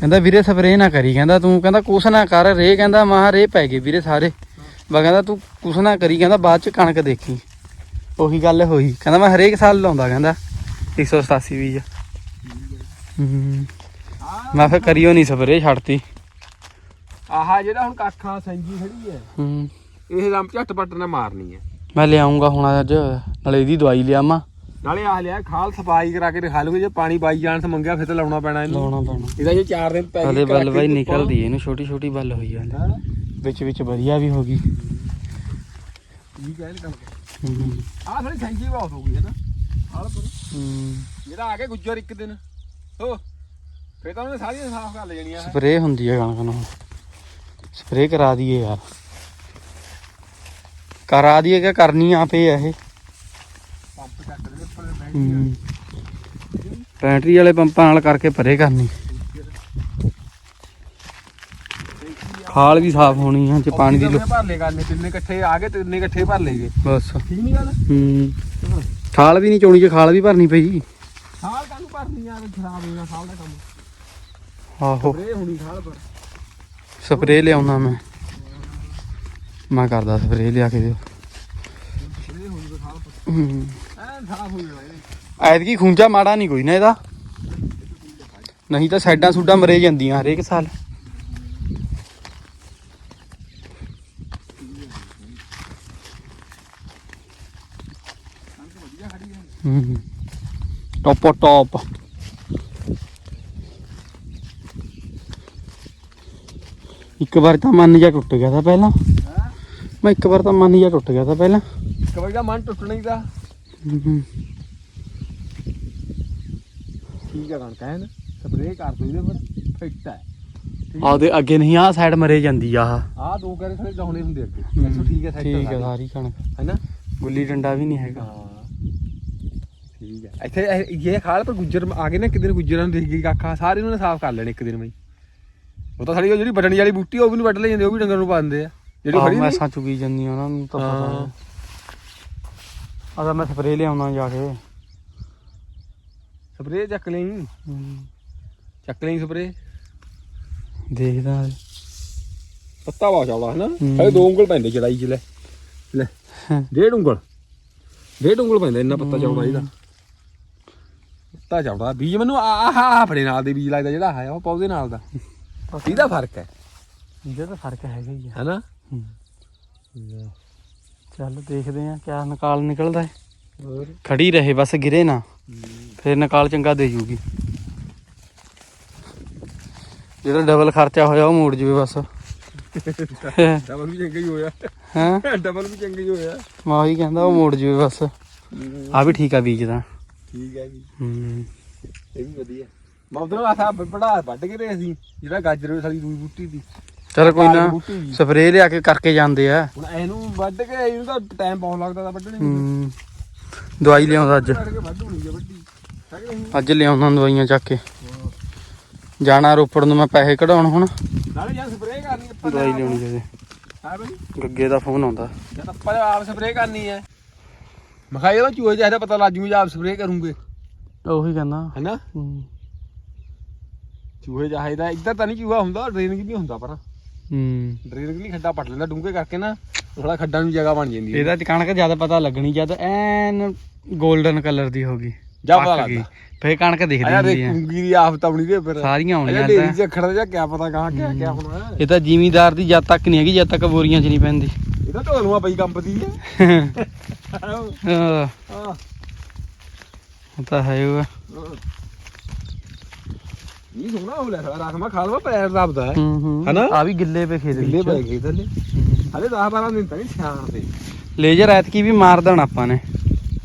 ਕਹਿੰਦਾ ਵੀਰੇ ਸਪਰੇਅ ਨਾ ਕਰੀ। ਕਹਿੰਦਾ ਤੂੰ ਕਹਿੰਦਾ ਕੁਛ ਨਾ ਕਰ। ਰੇ ਕਹਿੰਦਾ ਮਹਾ ਰੇ ਪੈ ਗਏ ਵੀਰੇ ਸਾਰੇ। ਮੈਂ ਕਹਿੰਦਾ ਤੂੰ ਕੁਛ ਨਾ ਕਰੀ। ਕਹਿੰਦਾ ਬਾਅਦ ਚ ਕਣਕ ਦੇਖੀ। ਉਹੀ ਗੱਲ ਹੋਈ। ਕਹਿੰਦਾ ਮੈਂ ਹਰੇਕ ਸਾਲ ਲਾਉਂਦਾ ਕਹਿੰਦਾ। 187 ਬੀਜ। ਹੂੰ। ਮੈਂ ਫਿਰ ਕਰਿਓ ਨਹੀਂ ਸਪਰੇਅ ਛੱਡਤੀ। ਆਹ ਜਿਹੜਾ ਹੁਣ ਕਾਖਾਂ ਸੰਜੀ ਖੜੀ ਹੈ। ਹੂੰ। ਇਹ ਲੰਪ ਝਟਪਟ ਨਾ ਮਾਰਨੀ ਹੈ। ਮੈਂ ਲਿਆਉਂਗਾ ਹੁਣ ਅੱਜ ਨਾਲੇ ਇਹਦੀ ਦਵਾਈ ਲਿਆਵਾਂ। ਨਾਲੇ ਆਹ ਲਿਆ ਖਾਲ ਸਫ਼ਾਈ ਕਰਾ ਕੇ ਦਿਖਾ ਲੂਗੇ ਜੇ ਪਾਣੀ ਬਾਈ ਜਾਣ ਤੇ ਮੰਗਿਆ ਫਿਰ ਤਾਂ ਲਾਉਣਾ ਪੈਣਾ ਇਹਨੂੰ। ਲਾਉਣਾ ਪੈਣਾ। ਇਹਦਾ ਜੇ 4 ਦਿਨ ਪੈ ਹਲੇ ਬੱਲ ਬਾਈ ਨਿਕਲਦੀ ਇਹਨੂੰ ਛੋਟੀ ਛੋਟੀ ਬੱਲ ਹੋਈ ਹਲੇ। ਵਿੱਚ ਵਿੱਚ ਵਧੀਆ ਵੀ ਹੋ ਗਈ। ਠੀਕ ਹੈ ਇਹ ਕਣਕ ਹੂੰ ਆਹ ਥੋੜੀ ਸੰਜੀ ਬਹੁਤ ਹੋ ਗਈ ਹੈ ਨਾ। ਹਾਲ ਪਰ ਹੂੰ। ਜਿਹੜਾ ਆ ਕੇ ਗੁੱਜਰ ਇੱਕ ਦਿਨ। ਹੋ ਫੇਰ ਤਾਂ ਉਹਨੇ ਸਾਰੀਆਂ ਸਾਫ਼ ਕਰ ਲੈ ਜਾਣੀਆਂ ਹੈ। ਸਪਰੇਅ ਹੁੰਦੀ ਹੈ ਕਣਕ ਨੂੰ। ਸਪਰੇਅ ਕਰਾ ਦਈਏ ਯਾਰ। ਕਰਾ ਦਈਏ ਕਿ ਕਰਨੀ ਆਪੇ ਆ ਇਹ। ਪੰਪ ਚੱਕ ਦੇ ਉੱਪਰ ਬੈਠ ਬੈਟਰੀ ਵਾਲੇ ਪੰਪਾਂ ਨਾਲ ਕਰਕੇ ਪਰੇ ਕਰਨੀ। ਖਾਲ ਵੀ ਸਾਫ਼ ਹੋਣੀ ਆ ਜੇ ਪਾਣੀ ਦੀ ਲੋ ਭਰ ਲੈ ਕਰਨੇ ਤਿੰਨੇ ਇਕੱਠੇ ਆ ਗਏ ਤਿੰਨੇ ਇਕੱਠੇ ਭਰ ਲਏਗੇ ਬਸ। ਠੀਕ ਨਹੀਂ ਗੱਲ? ਹੂੰ। ਖਾਲ ਵੀ ਨਹੀਂ ਚੋਣੀ ਚ ਖਾਲ ਵੀ ਭਰਨੀ ਪਈ। ਸਾਲ ਕਾਹਨੂੰ ਭਰਨੀ ਆ? ਖਰਾਬ ਹੋ ਜਾਣਾ ਸਾਲ ਦਾ ਕੰਮ। ਆਹੋ। ਰੇ ਹੁਣੀ ਸਾਲ ਪਰ। ਸਪਰੇਅ ਲਿਆਉਣਾ ਮੈਂ। ਮੈਂ ਕਰਦਾ ਸਪਰੇਅ ਲਿਆ ਕੇ ਦਿਓ। ਰੇ ਹੁਣੀ ਤਾਂ ਸਾਲ ਪਰ। ਹੂੰ। ਐਨ ਸਾਫ਼ ਹੋ ਜਾਣਾ ਇਹ ਐਤਕੀ ਖੂੰਜਾ ਮਾੜਾ ਨਹੀਂ ਕੋਈ ਨਾ ਇਹਦਾ। ਨਹੀਂ ਤਾਂ ਸਾਈਡਾਂ ਸੂਡਾਂ ਮਰੇ ਜਾਂਦੀਆਂ ਹਰੇਕ ਸਾਲ। ਹੂੰ ਟੋਪੋ ਟੋਪ ਇੱਕ ਵਾਰ ਤਾਂ ਮਨ ਜਿਹਾ ਟੁੱਟ ਗਿਆ ਤਾਂ ਪਹਿਲਾਂ। ਮੈਂ ਇੱਕ ਵਾਰ ਤਾਂ ਮਨ ਜਿਹਾ ਟੁੱਟ ਗਿਆ ਤਾਂ ਪਹਿਲਾਂ। ਇੱਕ ਵਾਰ ਦਾ ਮਨ ਟੁੱਟਣਾ ਹੀ ਦਾ ਹੂੰ ਠੀਕ ਆ ਕਣਕ ਹੈ ਨਾ ਸਪਰੇਅ ਕਰ ਦੋ ਇਹਦੇ ਪਰ ਫਿੱਟ ਹੈ ਆਦੇ ਅੱਗੇ ਨਹੀਂ ਆ ਸਾਈਡ ਮਰੇ ਜਾਂਦੀ ਆ ਆਹ। ਦੋ ਕਰੇ ਥੋੜੇ ਲਾਉਣੇ ਹੁੰਦੇ ਅੱਗੇ। ਹੂੰ, ਠੀਕ ਹੈ ਸੈੱਟ ਠੀਕ ਹੈ ਸਾਰੀ ਕਣਕ। ਹੈਨਾ ਗੁੱਲੀ ਡੰਡਾ ਵੀ ਨਹੀਂ ਹੈਗਾ। ਹਾਂ। ਠੀਕ ਹੈ ਇੱਥੇ ਇਹ- ਇਹ ਖਾਲ ਪਰ ਗੁੱਜਰ ਆ ਗਏ ਨਾ ਇੱਕ ਦਿਨ ਗੁੱਜਰਾਂ ਨੂੰ ਦੇਖ ਗਈ ਕਾਖਾ ਸਾਰੇ ਉਹਨਾਂ ਨੇ ਸਾਫ਼ ਕਰ ਲੈਣੇ ਇੱਕ ਦਿਨ ਮੈਂ ਉਹ ਤਾਂ ਸਾਡੀ ਉਹ ਜਿਹੜੀ ਵੱਢਣੀ ਵਾਲੀ ਬੂਟੀ ਉਹ ਵੀ ਨਹੀਂ ਵੱਢ ਲੈ ਜਾਂਦੇ ਉਹ ਵੀ ਡੰਗਰ ਨੂੰ ਪਾ ਦਿੰਦੇ ਆ। ਜਿਹੜੀ ਖੜੀ ਨਹੀਂ। ਮੈਸਾਂ ਚੁਗੀ ਜਾਂਦੀਆਂ ਉਹਨਾਂ ਨੂੰ ਤਾਂ ਪਤਾ ਹਾਂ। ਹੈ ਆਦਾ ਮੈਂ ਸਪਰੇ ਲਿਆਉਣਾ ਜਾ ਕੇ। ਸਪਰੇਅ ਚੱਕ ਲਈ। ਚੱਕ ਲਈ ਸਪਰੇਅ। ਦੇਖਦਾ ਪੱਤਾ ਵਾ ਚੌੜਾ ਹੈ ਨਾ ਹੂੰ। ਹਲੇ ਦੋ ਉਂਗਲ ਪੈਂਦੇ ਚੜਾਈ ਚ ਲੈ। ਲੈ। ਡੇਢ ਉਂਗਲ। ਡੇਢ ਉਂਗਲ ਪੈਂਦਾ ਇੰਨਾ ਪੱਤਾ ਚੌੜਾ ਇਹਦਾ। ਪੱਤਾ ਚੌੜਾ ਬੀਜ ਮੈਨੂੰ ਆਹ ਫੜੇ ਨਾਲ ਦੇ ਬੀਜ ਲੱਗਦਾ ਜਿਹੜਾ ਹੈ ਉਹ ਪੌਦੇ ਨਾਲ ਦਾ। ਇਹਦਾ ਫ਼ਰਕ ਹੈ। ਇਹਦਾ ਤਾਂ ਫ਼ਰਕ ਹੈਗਾ ਹੀ ਆ। ਹੈਨਾ? ਚੱਲ ਦੇਖਦੇ ਆ ਕਿਆ ਨਿਕਾਲ ਨਿਕਲਦਾ ਹੈ। ਹੋਰ? ਖੜੀ ਰਹੇ ਬਸ ਗਿਰੇ ਨਾ। ਫਿਰ ਨਿਕਾਲ ਚੰਗਾ ਦੇ ਜੂਗੀ। ਜਿਹੜਾ ਡਬਲ ਖਰਚਾ ਹੋਇਆ ਉਹ ਮੋੜ ਜੂਵੇ ਬਸ। ਡਬਲ ਵੀ ਚੰਗਾ ਹੀ ਹੋਇਆ। ਹਾਂ? ਡਬਲ ਵੀ ਚੰਗਾ ਹੀ ਹੋਇਆ। ਮੈਂ ਉਹੀ ਕਹਿੰਦਾ ਉਹ ਮੋੜ ਜੂਵੇ ਬਸ। ਆ ਵੀ ਠੀਕ ਆ ਬੀਜ ਦਾ। ਠੀਕ ਹੈ ਜੀ। ਹੂੰ। ਇਹ ਵੀ ਵਧੀਆ। ਮੈਂ ਉਧਰੋਂ ਆਸਾ ਬੜਾ ਵੱਢ ਕੇ ਰਹੇ ਸੀ ਜਿਹੜਾ ਗਾਜਰ ਵਾਲੀ ਦੂਈ ਬੂਟੀ ਦੀ। ਚਲ ਕੋਈ ਨਾ ਬੂਟੀ ਜੀ। ਸਪਰੇਅ ਲਿਆ ਕੇ ਕਰਕੇ ਜਾਂਦੇ ਆ। ਹੁਣ ਇਹਨੂੰ ਵੱਢ ਕੇ ਇਹਨੂੰ ਤਾਂ ਟਾਈਮ ਬਹੁਤ ਲੱਗਦਾ ਤਾਂ ਵੱਢਣੇ ਨੂੰ। ਹੂੰ। ਦਵਾਈ ਲਿਆਉਂਦਾ ਅੱਜ। ਕੱਢ ਕੇ ਵੱਢ ਹੋਣੀ ਹੈ ਵੱਡੀ ਹੈ ਕਿ ਨਹੀਂ? ਅੱਜ ਲਿਆਉਂਦਾ ਦਵਾਈਆਂ ਚੱਕ ਕੇ। ਜਾਣਾ ਰੋਪੜ ਨੂੰ ਮੈਂ ਪੈਸੇ ਕਢਾਉਣ ਹੁਣ। ਨਾਲੇ ਜਾਂ ਸਪਰੇਅ ਕਰਨੀ ਆਪਾਂ ਦਵਾਈ ਲਿਆਉਣੀ ਜਦੇ ਹਾਂ ਬਈ? ਗੱਗੇ ਦਾ ਫੋਨ ਆਉਂਦਾ। ਜਦ ਆਪਾਂ ਆਪ ਸਪਰੇਅ ਕਰਨੀ ਹੈ ਮੈਂ ਕਿਹਾ ਇਹਦਾ ਚੂਹੇ ਜਿਹਦਾ ਪਤਾ ਲੱਗ ਜੂ ਜੇ ਆਪ ਸਪਰੇਅ ਕਰੂੰਗੇ। ਉਹੀ ਕਹਿੰਦਾ। ਹੈਨਾ? ਹੂੰ। ਚੂਹੇ ਜਾਹੇ ਇੱਧਰ ਤਾਂ ਨਹੀਂ ਚੂਹਾ ਹੁੰਦਾ ਡਰੇਨਿੰਗ ਵੀ ਹੁੰਦਾ ਪਰ। ਹੂੰ। ਡਰੇਨਿੰਗ ਲਈ ਖੱਡਾ ਪੱਟ ਲੈਂਦਾ ਡੂੰਘੇ ਕਰਕੇ ਨਾ ਥੋੜਾ ਖੱਡਾਂ ਨੂੰ ਜਗ੍ਹਾ ਬਣ ਜਾਂਦੀ ਹੈ। ਇਹਦਾ ਕਣਕ ਜ਼ਿਆਦਾ ਪਤਾ ਲੱਗਣੀ ਜਦ ਐਨ 골ਡਨ ਕਲਰ ਦੀ ਹੋ ਗਈ ਜਾਂ ਪਤਾ ਪੱਕ ਗਈ। ਲੱਗਦਾ। ਫੇਰ ਕਣਕ ਦਿਖਦੀ ਅਜਾ ਹੁੰਦੀ ਦੇਖ ਹੈ। ਕੁੰਗੀ ਦੀ ਆਫਤ ਆਉਣੀ ਦੇ ਫਿਰ। ਸਾਰੀਆਂ ਆਉਣੀਆਂ ਡੇਰੀ ਤਾਂ। ਚ ਖੜਾ ਜਾਂ ਕਿਆ ਪਤਾ ਕਹਾਂ ਕਿਆ ਕਿਆ ਹੋਣਾ। ਇਹ ਤਾਂ ਜ਼ਿਮੀਦਾਰ ਦੀ ਜਦ ਤੱਕ ਨਹੀਂ ਹੈਗੀ ਜਦ ਤੱਕ ਬੋਰੀਆਂ 'ਚ ਨਹੀਂ ਪੈਂਦੀ। ਇਹਦਾ ਢੋਲੂਆ ਪਈ ਕੰਪਦੀ ਹੈ। ਆਹ, ਹਾਂ ਉਹ ਤਾਂ ਹੈ ਉਹ ਇਹ ਸੋਹਣਾ ਹੋ ਲਿਆ ਸਾਰਾ ਰਸਮਾ ਖਾ ਲਵਾ ਪੈਰ ਦੱਬਦਾ ਹੈ। ਹੂੰ ਹੂੰ। ਹਨਾ? ਆ ਵੀ ਗਿੱਲੇ ਪੇ ਖੇਤ ਗਿੱਲੇ ਪੈ ਗਏ ਥੱਲੇ ਹਲੇ 10 12 ਦਿਨ ਤਾਂ ਨਹੀਂ ਸਿਆਣ ਦੇ। ਲੇਜ਼ਰ ਐਤਕੀ ਵੀ ਮਾਰ ਦੇਣਾ ਆਪਾਂ ਨੇ।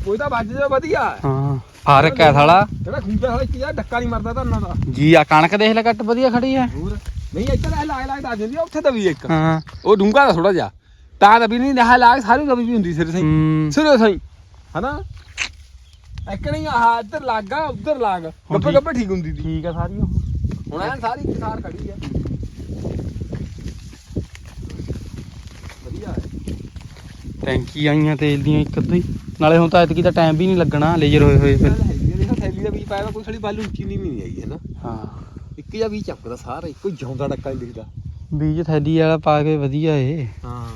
ਕੋਈ ਤਾਂ ਵੱਜ ਜਾ ਵਧੀਆ। ਹੈ। ਹਾਂ ਫ਼ਰਕ ਹੈ ਸਾਲਾ ਜਿਹੜਾ ਖੂੰਜਾ ਸਾਲਾ ਕਿਹਾ ਡੱਕਾ ਨਹੀਂ ਮਰਦਾ ਤਾਂ ਦਾ। ਜੀ ਆ ਕਣਕ ਦੇਖ ਲੈ ਕੱਟ ਵਧੀਆ ਖੜੀ ਹੈ। ਹੋਰ। ਨਹੀਂ ਇੱਧਰ ਇਹ ਲਾਗ ਲਾਗ ਆ ਜਾਂਦੀ ਆ, ਉੱਥੇ ਤਾਂ ਵੀ ਇੱਕ। ਹਾਂ। ਉਹ ਡੂੰਗਾ ਦਾ ਥੋੜਾ ਜਿਹਾ। ਤਾਂ ਤਾਂ ਵੀ ਨਹੀਂ ਲਾਹ ਲਾਗ ਸਾਰੀ ਦਬੀ ਵੀ ਹੁੰਦੀ ਸਿਰ ਸਹੀ ਹੂੰ। ਸਿਰ ਸਹੀ ਹਨਾ? ਇੱਕ ਨਹੀਂ ਆਹ ਇੱਧਰ ਲੱਗਾ ਉੱਧਰ ਲੱਗ। ਗੱਪੇ ਠੀਕ। ਗੱਪੇ ਠੀਕ ਹੁੰਦੀ ਦੀ ਠੀਕ ਆ ਸਾਰੀ ਉਹ। ਹੁਣ ਐਨ ਸਾਰੀ ਕਿਸਾਰ ਖੜੀ ਆ। ਵਧੀਆ ਹੈ। ਟੈਂਕੀ ਆਈਆਂ ਤੇਲ ਦੀਆਂ ਇੱਕ ਅੱਧੀ। ਨਾਲੇ ਹੁਣ ਤਾਂ ਐਤਕੀ ਤਾਂ ਟਾਈਮ ਵੀ ਨਹੀਂ ਲੱਗਣਾ ਲੇਜ਼ਰ ਹੋਏ ਹੋਏ ਫਿਰ। ਦੇਖੋ ਥੈਲੀ ਦਾ ਵੀ ਪਾਇਆ ਵਾ, ਕੋਈ ਸਾਡੀ ਬੱਲ ਉੱਚੀ ਨਹੀਂ ਨਹੀਂ ਆਈ ਹੈ ਨਾ ਹਾਂ। ਇੱਕ ਜਾਂ ਵੀ ਚੱਕਦਾ ਸਾਰਾ ਇੱਕੋ ਜਿਉਂਦਾ ਡੱਕਾ ਨਹੀਂ ਦਿਖਦਾ। ਬੀਜ ਥੈਲੀ ਵਾਲਾ ਪਾ ਕੇ ਵਧੀਆ ਏ। ਹਾਂ।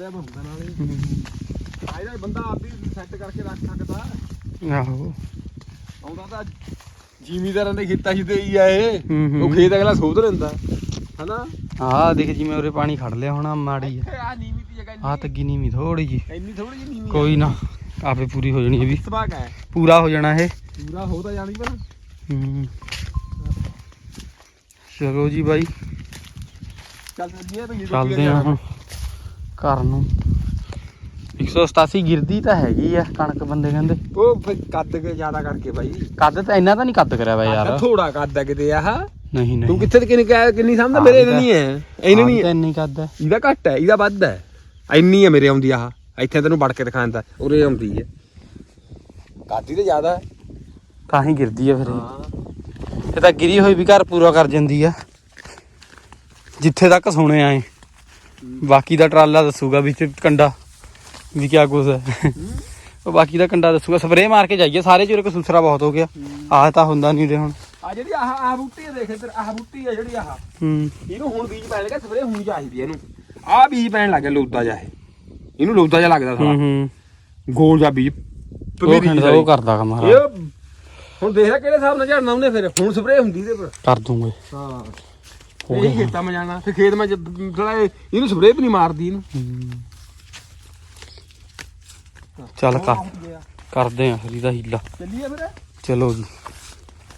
ਉਹਦਾ ਬੰਦਾ ਨਾਲੇ ਆਇਦਾ ਬੰਦਾ ਆਪ ਵੀ ਸੈੱਟ ਕਰਕੇ ਰੱਖ ਸਕਦਾ। ਆਹੋ। ਆਉਂਦਾ ਤਾਂ ਜ਼ਿਮੀਦਾਰਾਂ ਦੇ ਖੇਤਾਂ 'ਚ ਤੇ ਹੀ ਆ ਇਹ ਹੂੰ, ਹੂੰ। ਉਹ ਖੇਤ ਅਗਲਾ ਸੋਧ ਲੈਂਦਾ। ਹਨਾ? ਆਹ ਦੇਖ ਜਿਵੇਂ ਉਰੇ ਪਾਣੀ ਖੜ ਲਿਆ ਹੋਣਾ ਮਾੜੀ ਆ ਆ ਨੀਵੀਂ ਦੀ ਜਗ੍ਹਾ ਆਹ ਤੱਗੀ ਨੀਵੀਂ ਥੋੜੀ ਜੀ ਇੰਨੀ ਥੋੜੀ ਜਿਹੀ ਨੀਵੀਂ ਕੋਈ ਨਾ ਆਪੇ ਪੂਰੀ ਹੋ ਜਾਣੀ ਇਹ ਵੀ। ਸਵਾਗ ਹੈ। ਪੂਰਾ ਹੋ ਜਾਣਾ ਇਹ। ਪੂਰਾ ਹੋ ਤਾਂ ਜਾਣੀ ਪਰ। ਹੂੰ। ਚਲੋ ਜੀ ਬਾਈ। ਚੱਲ ਜੀ ਤਾਂ ਚੱਲਦੇ ਆ ਹੁਣ। ਘਰ ਨੂੰ। 187 ਗਿਰਦੀ ਤਾਂ ਹੈਗੀ ਆ ਕਣਕ ਬੰਦੇ ਕਹਿੰਦੇ। ਉਹ ਫਿਰ ਕੱਦ ਕੇ ਜ਼ਿਆਦਾ ਕਰਕੇ ਬਾਈ। ਕੱਦ ਤਾਂ ਇੰਨਾ ਤਾਂ ਨਹੀਂ ਕੱਦ ਕਰਿਆ ਵਾ ਯਾਰ। ਥੋੜਾ ਕੱਦ ਹੈ ਕਿਤੇ ਆਹ। ਨਹੀਂ ਨਹੀਂ। ਤੂੰ ਕਿੱਥੇ ਕਿੰਨੀ ਕਿੰਨੀ ਸਮਝਦਾ ਹਾਂ, ਮੇਰੇ ਨਹੀਂ ਹੈ। ਇਹਨੇ ਨਹੀਂ ਤਾਂ ਇੰਨੀ ਕੱਦ ਹੈ। ਇਹਦਾ ਘੱਟ ਹੈ ਇਹਦਾ ਵੱਧ ਹੈ। ਇੰਨੀ ਹੈ ਮੇਰੇ ਆਉਂਦੀ ਆਹ। ਇੱਥੇ ਤੈਨੂੰ ਵੜ ਕੇ ਦਿਖਾਉਂਦਾ ਉਰੇ ਆਉਂਦੀ ਹੈ। ਕਾਦੀ ਤੇ ਜ਼ਿਆਦਾ ਹੈ। ਤਾਂ ਹੀ ਗਿਰਦੀ ਆ ਫਿਰ ਇਹ। ਹਾਂ। ਤਾਂ ਗਿਰੀ ਹੋਈ ਵੀ ਘਰ ਪੂਰਾ ਕਰ ਜਾਂਦੀ ਆ। ਜਿੱਥੇ ਤੱਕ ਸੁਣਿਆ ਏ। ਬਾਕੀ ਦਾ ਟਰਾਲਾ ਦੱਸੂਗਾ ਵਿੱਚ ਕੰਡਾ ਵੀ ਕਿਆ ਕੁਛ ਹੈ। ਉਹ ਬਾਕੀ ਦਾ ਕੰਡਾ ਦੱਸੂਗਾ। ਸਪਰੇਅ ਮਾਰ ਕੇ ਜਾਈਏ। ਸਾਰੇ ਚੁਰੇ ਕੋ ਸੁਸਰਾ ਬਹੁਤ ਹੋ ਗਿਆ। ਆਹ ਤਾਂ ਹੁੰਦਾ ਨਹੀਂ ਰੇ ਹੁਣ। ਆ ਜਿਹੜੀ ਆਹ ਆਹ ਬੂਟੀ ਹੈ ਦੇਖ ਇੱਧਰ ਆਹ ਬੂਟੀ ਹੈ ਜਿਹੜੀ ਆਹ। ਹੂੰ। ਇਹਨੂੰ ਹੁਣ ਬੀਜ ਪੈਣ ਲੱਗਾ ਸਪਰੇ ਹੁਣ ਚਾਹੀਦੀ ਹੈ ਇਹਨੂੰ। ਆਹ ਬੀਜ ਪੈਣ ਲੱਗ ਗਿਆ ਲੋਦਾ ਇਹ। ਇਹਨੂੰ ਲੋਦਾ ਜਿਹਾ ਲੱਗਦਾ ਸਾਲਾ। ਹੂੰ ਗੋਲ ਜਿਹਾ ਬੀਜ। ਉਹ ਖੰਡ ਉਹ ਕਰਦਾ ਕੰਮ ਹਰਾ ਇਹ ਹੁਣ ਦੇਖ ਲੈ ਕਿਹੜੇ ਹਿਸਾਬ ਨਾਲ ਝੜਨਾ ਉਹਨੇ ਫਿਰ। ਹੁਣ ਸਪਰੇ ਹੁੰਦੀ ਇਹਦੇ ਪਰ। ਕਰ ਦੂੰਗੇ। ਹਾਂ। ਇਹ ਖੇਤਾਂ ਮੈਂ ਜਾਣਾ ਫਿਰ ਖੇਤ ਮੈਂ ਥੋੜਾ ਇਹਨੂੰ ਸਪਰੇ ਵੀ ਨਹੀਂ ਮਾਰਦੀ ਇਹਨੂੰ। ਹੂੰ। ਚੱਲ ਕਰ। ਕਰਦੇ ਆ ਫਿਰ ਇਹਦਾ ਹੀਲਾ। ਚੱਲੀਏ ਫਿਰ? ਚਲੋ ਜੀ।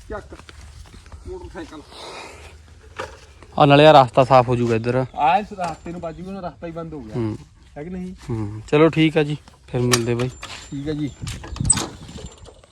ਚੱਕ। ਮੋਟਰਸਾਈਕਲ। ਆ ਨਾਲੇ ਆ ਰਸਤਾ ਸਾਫ਼ ਹੋ ਜਾਊਗਾ ਇੱਧਰ। ਆ ਇਸ ਰਸਤੇ ਨੂੰ ਬਾਜੂਗਾ ਨਾ ਰਸਤਾ ਹੀ ਬੰਦ ਹੋ ਗਿਆ। ਹੂੰ। ਹੈ ਕਿ ਨਹੀਂ? ਹੂੰ। ਚਲੋ ਠੀਕ ਆ ਜੀ। ਫਿਰ ਮਿਲਦੇ ਬਾਈ। ਠੀਕ ਹੈ ਜੀ।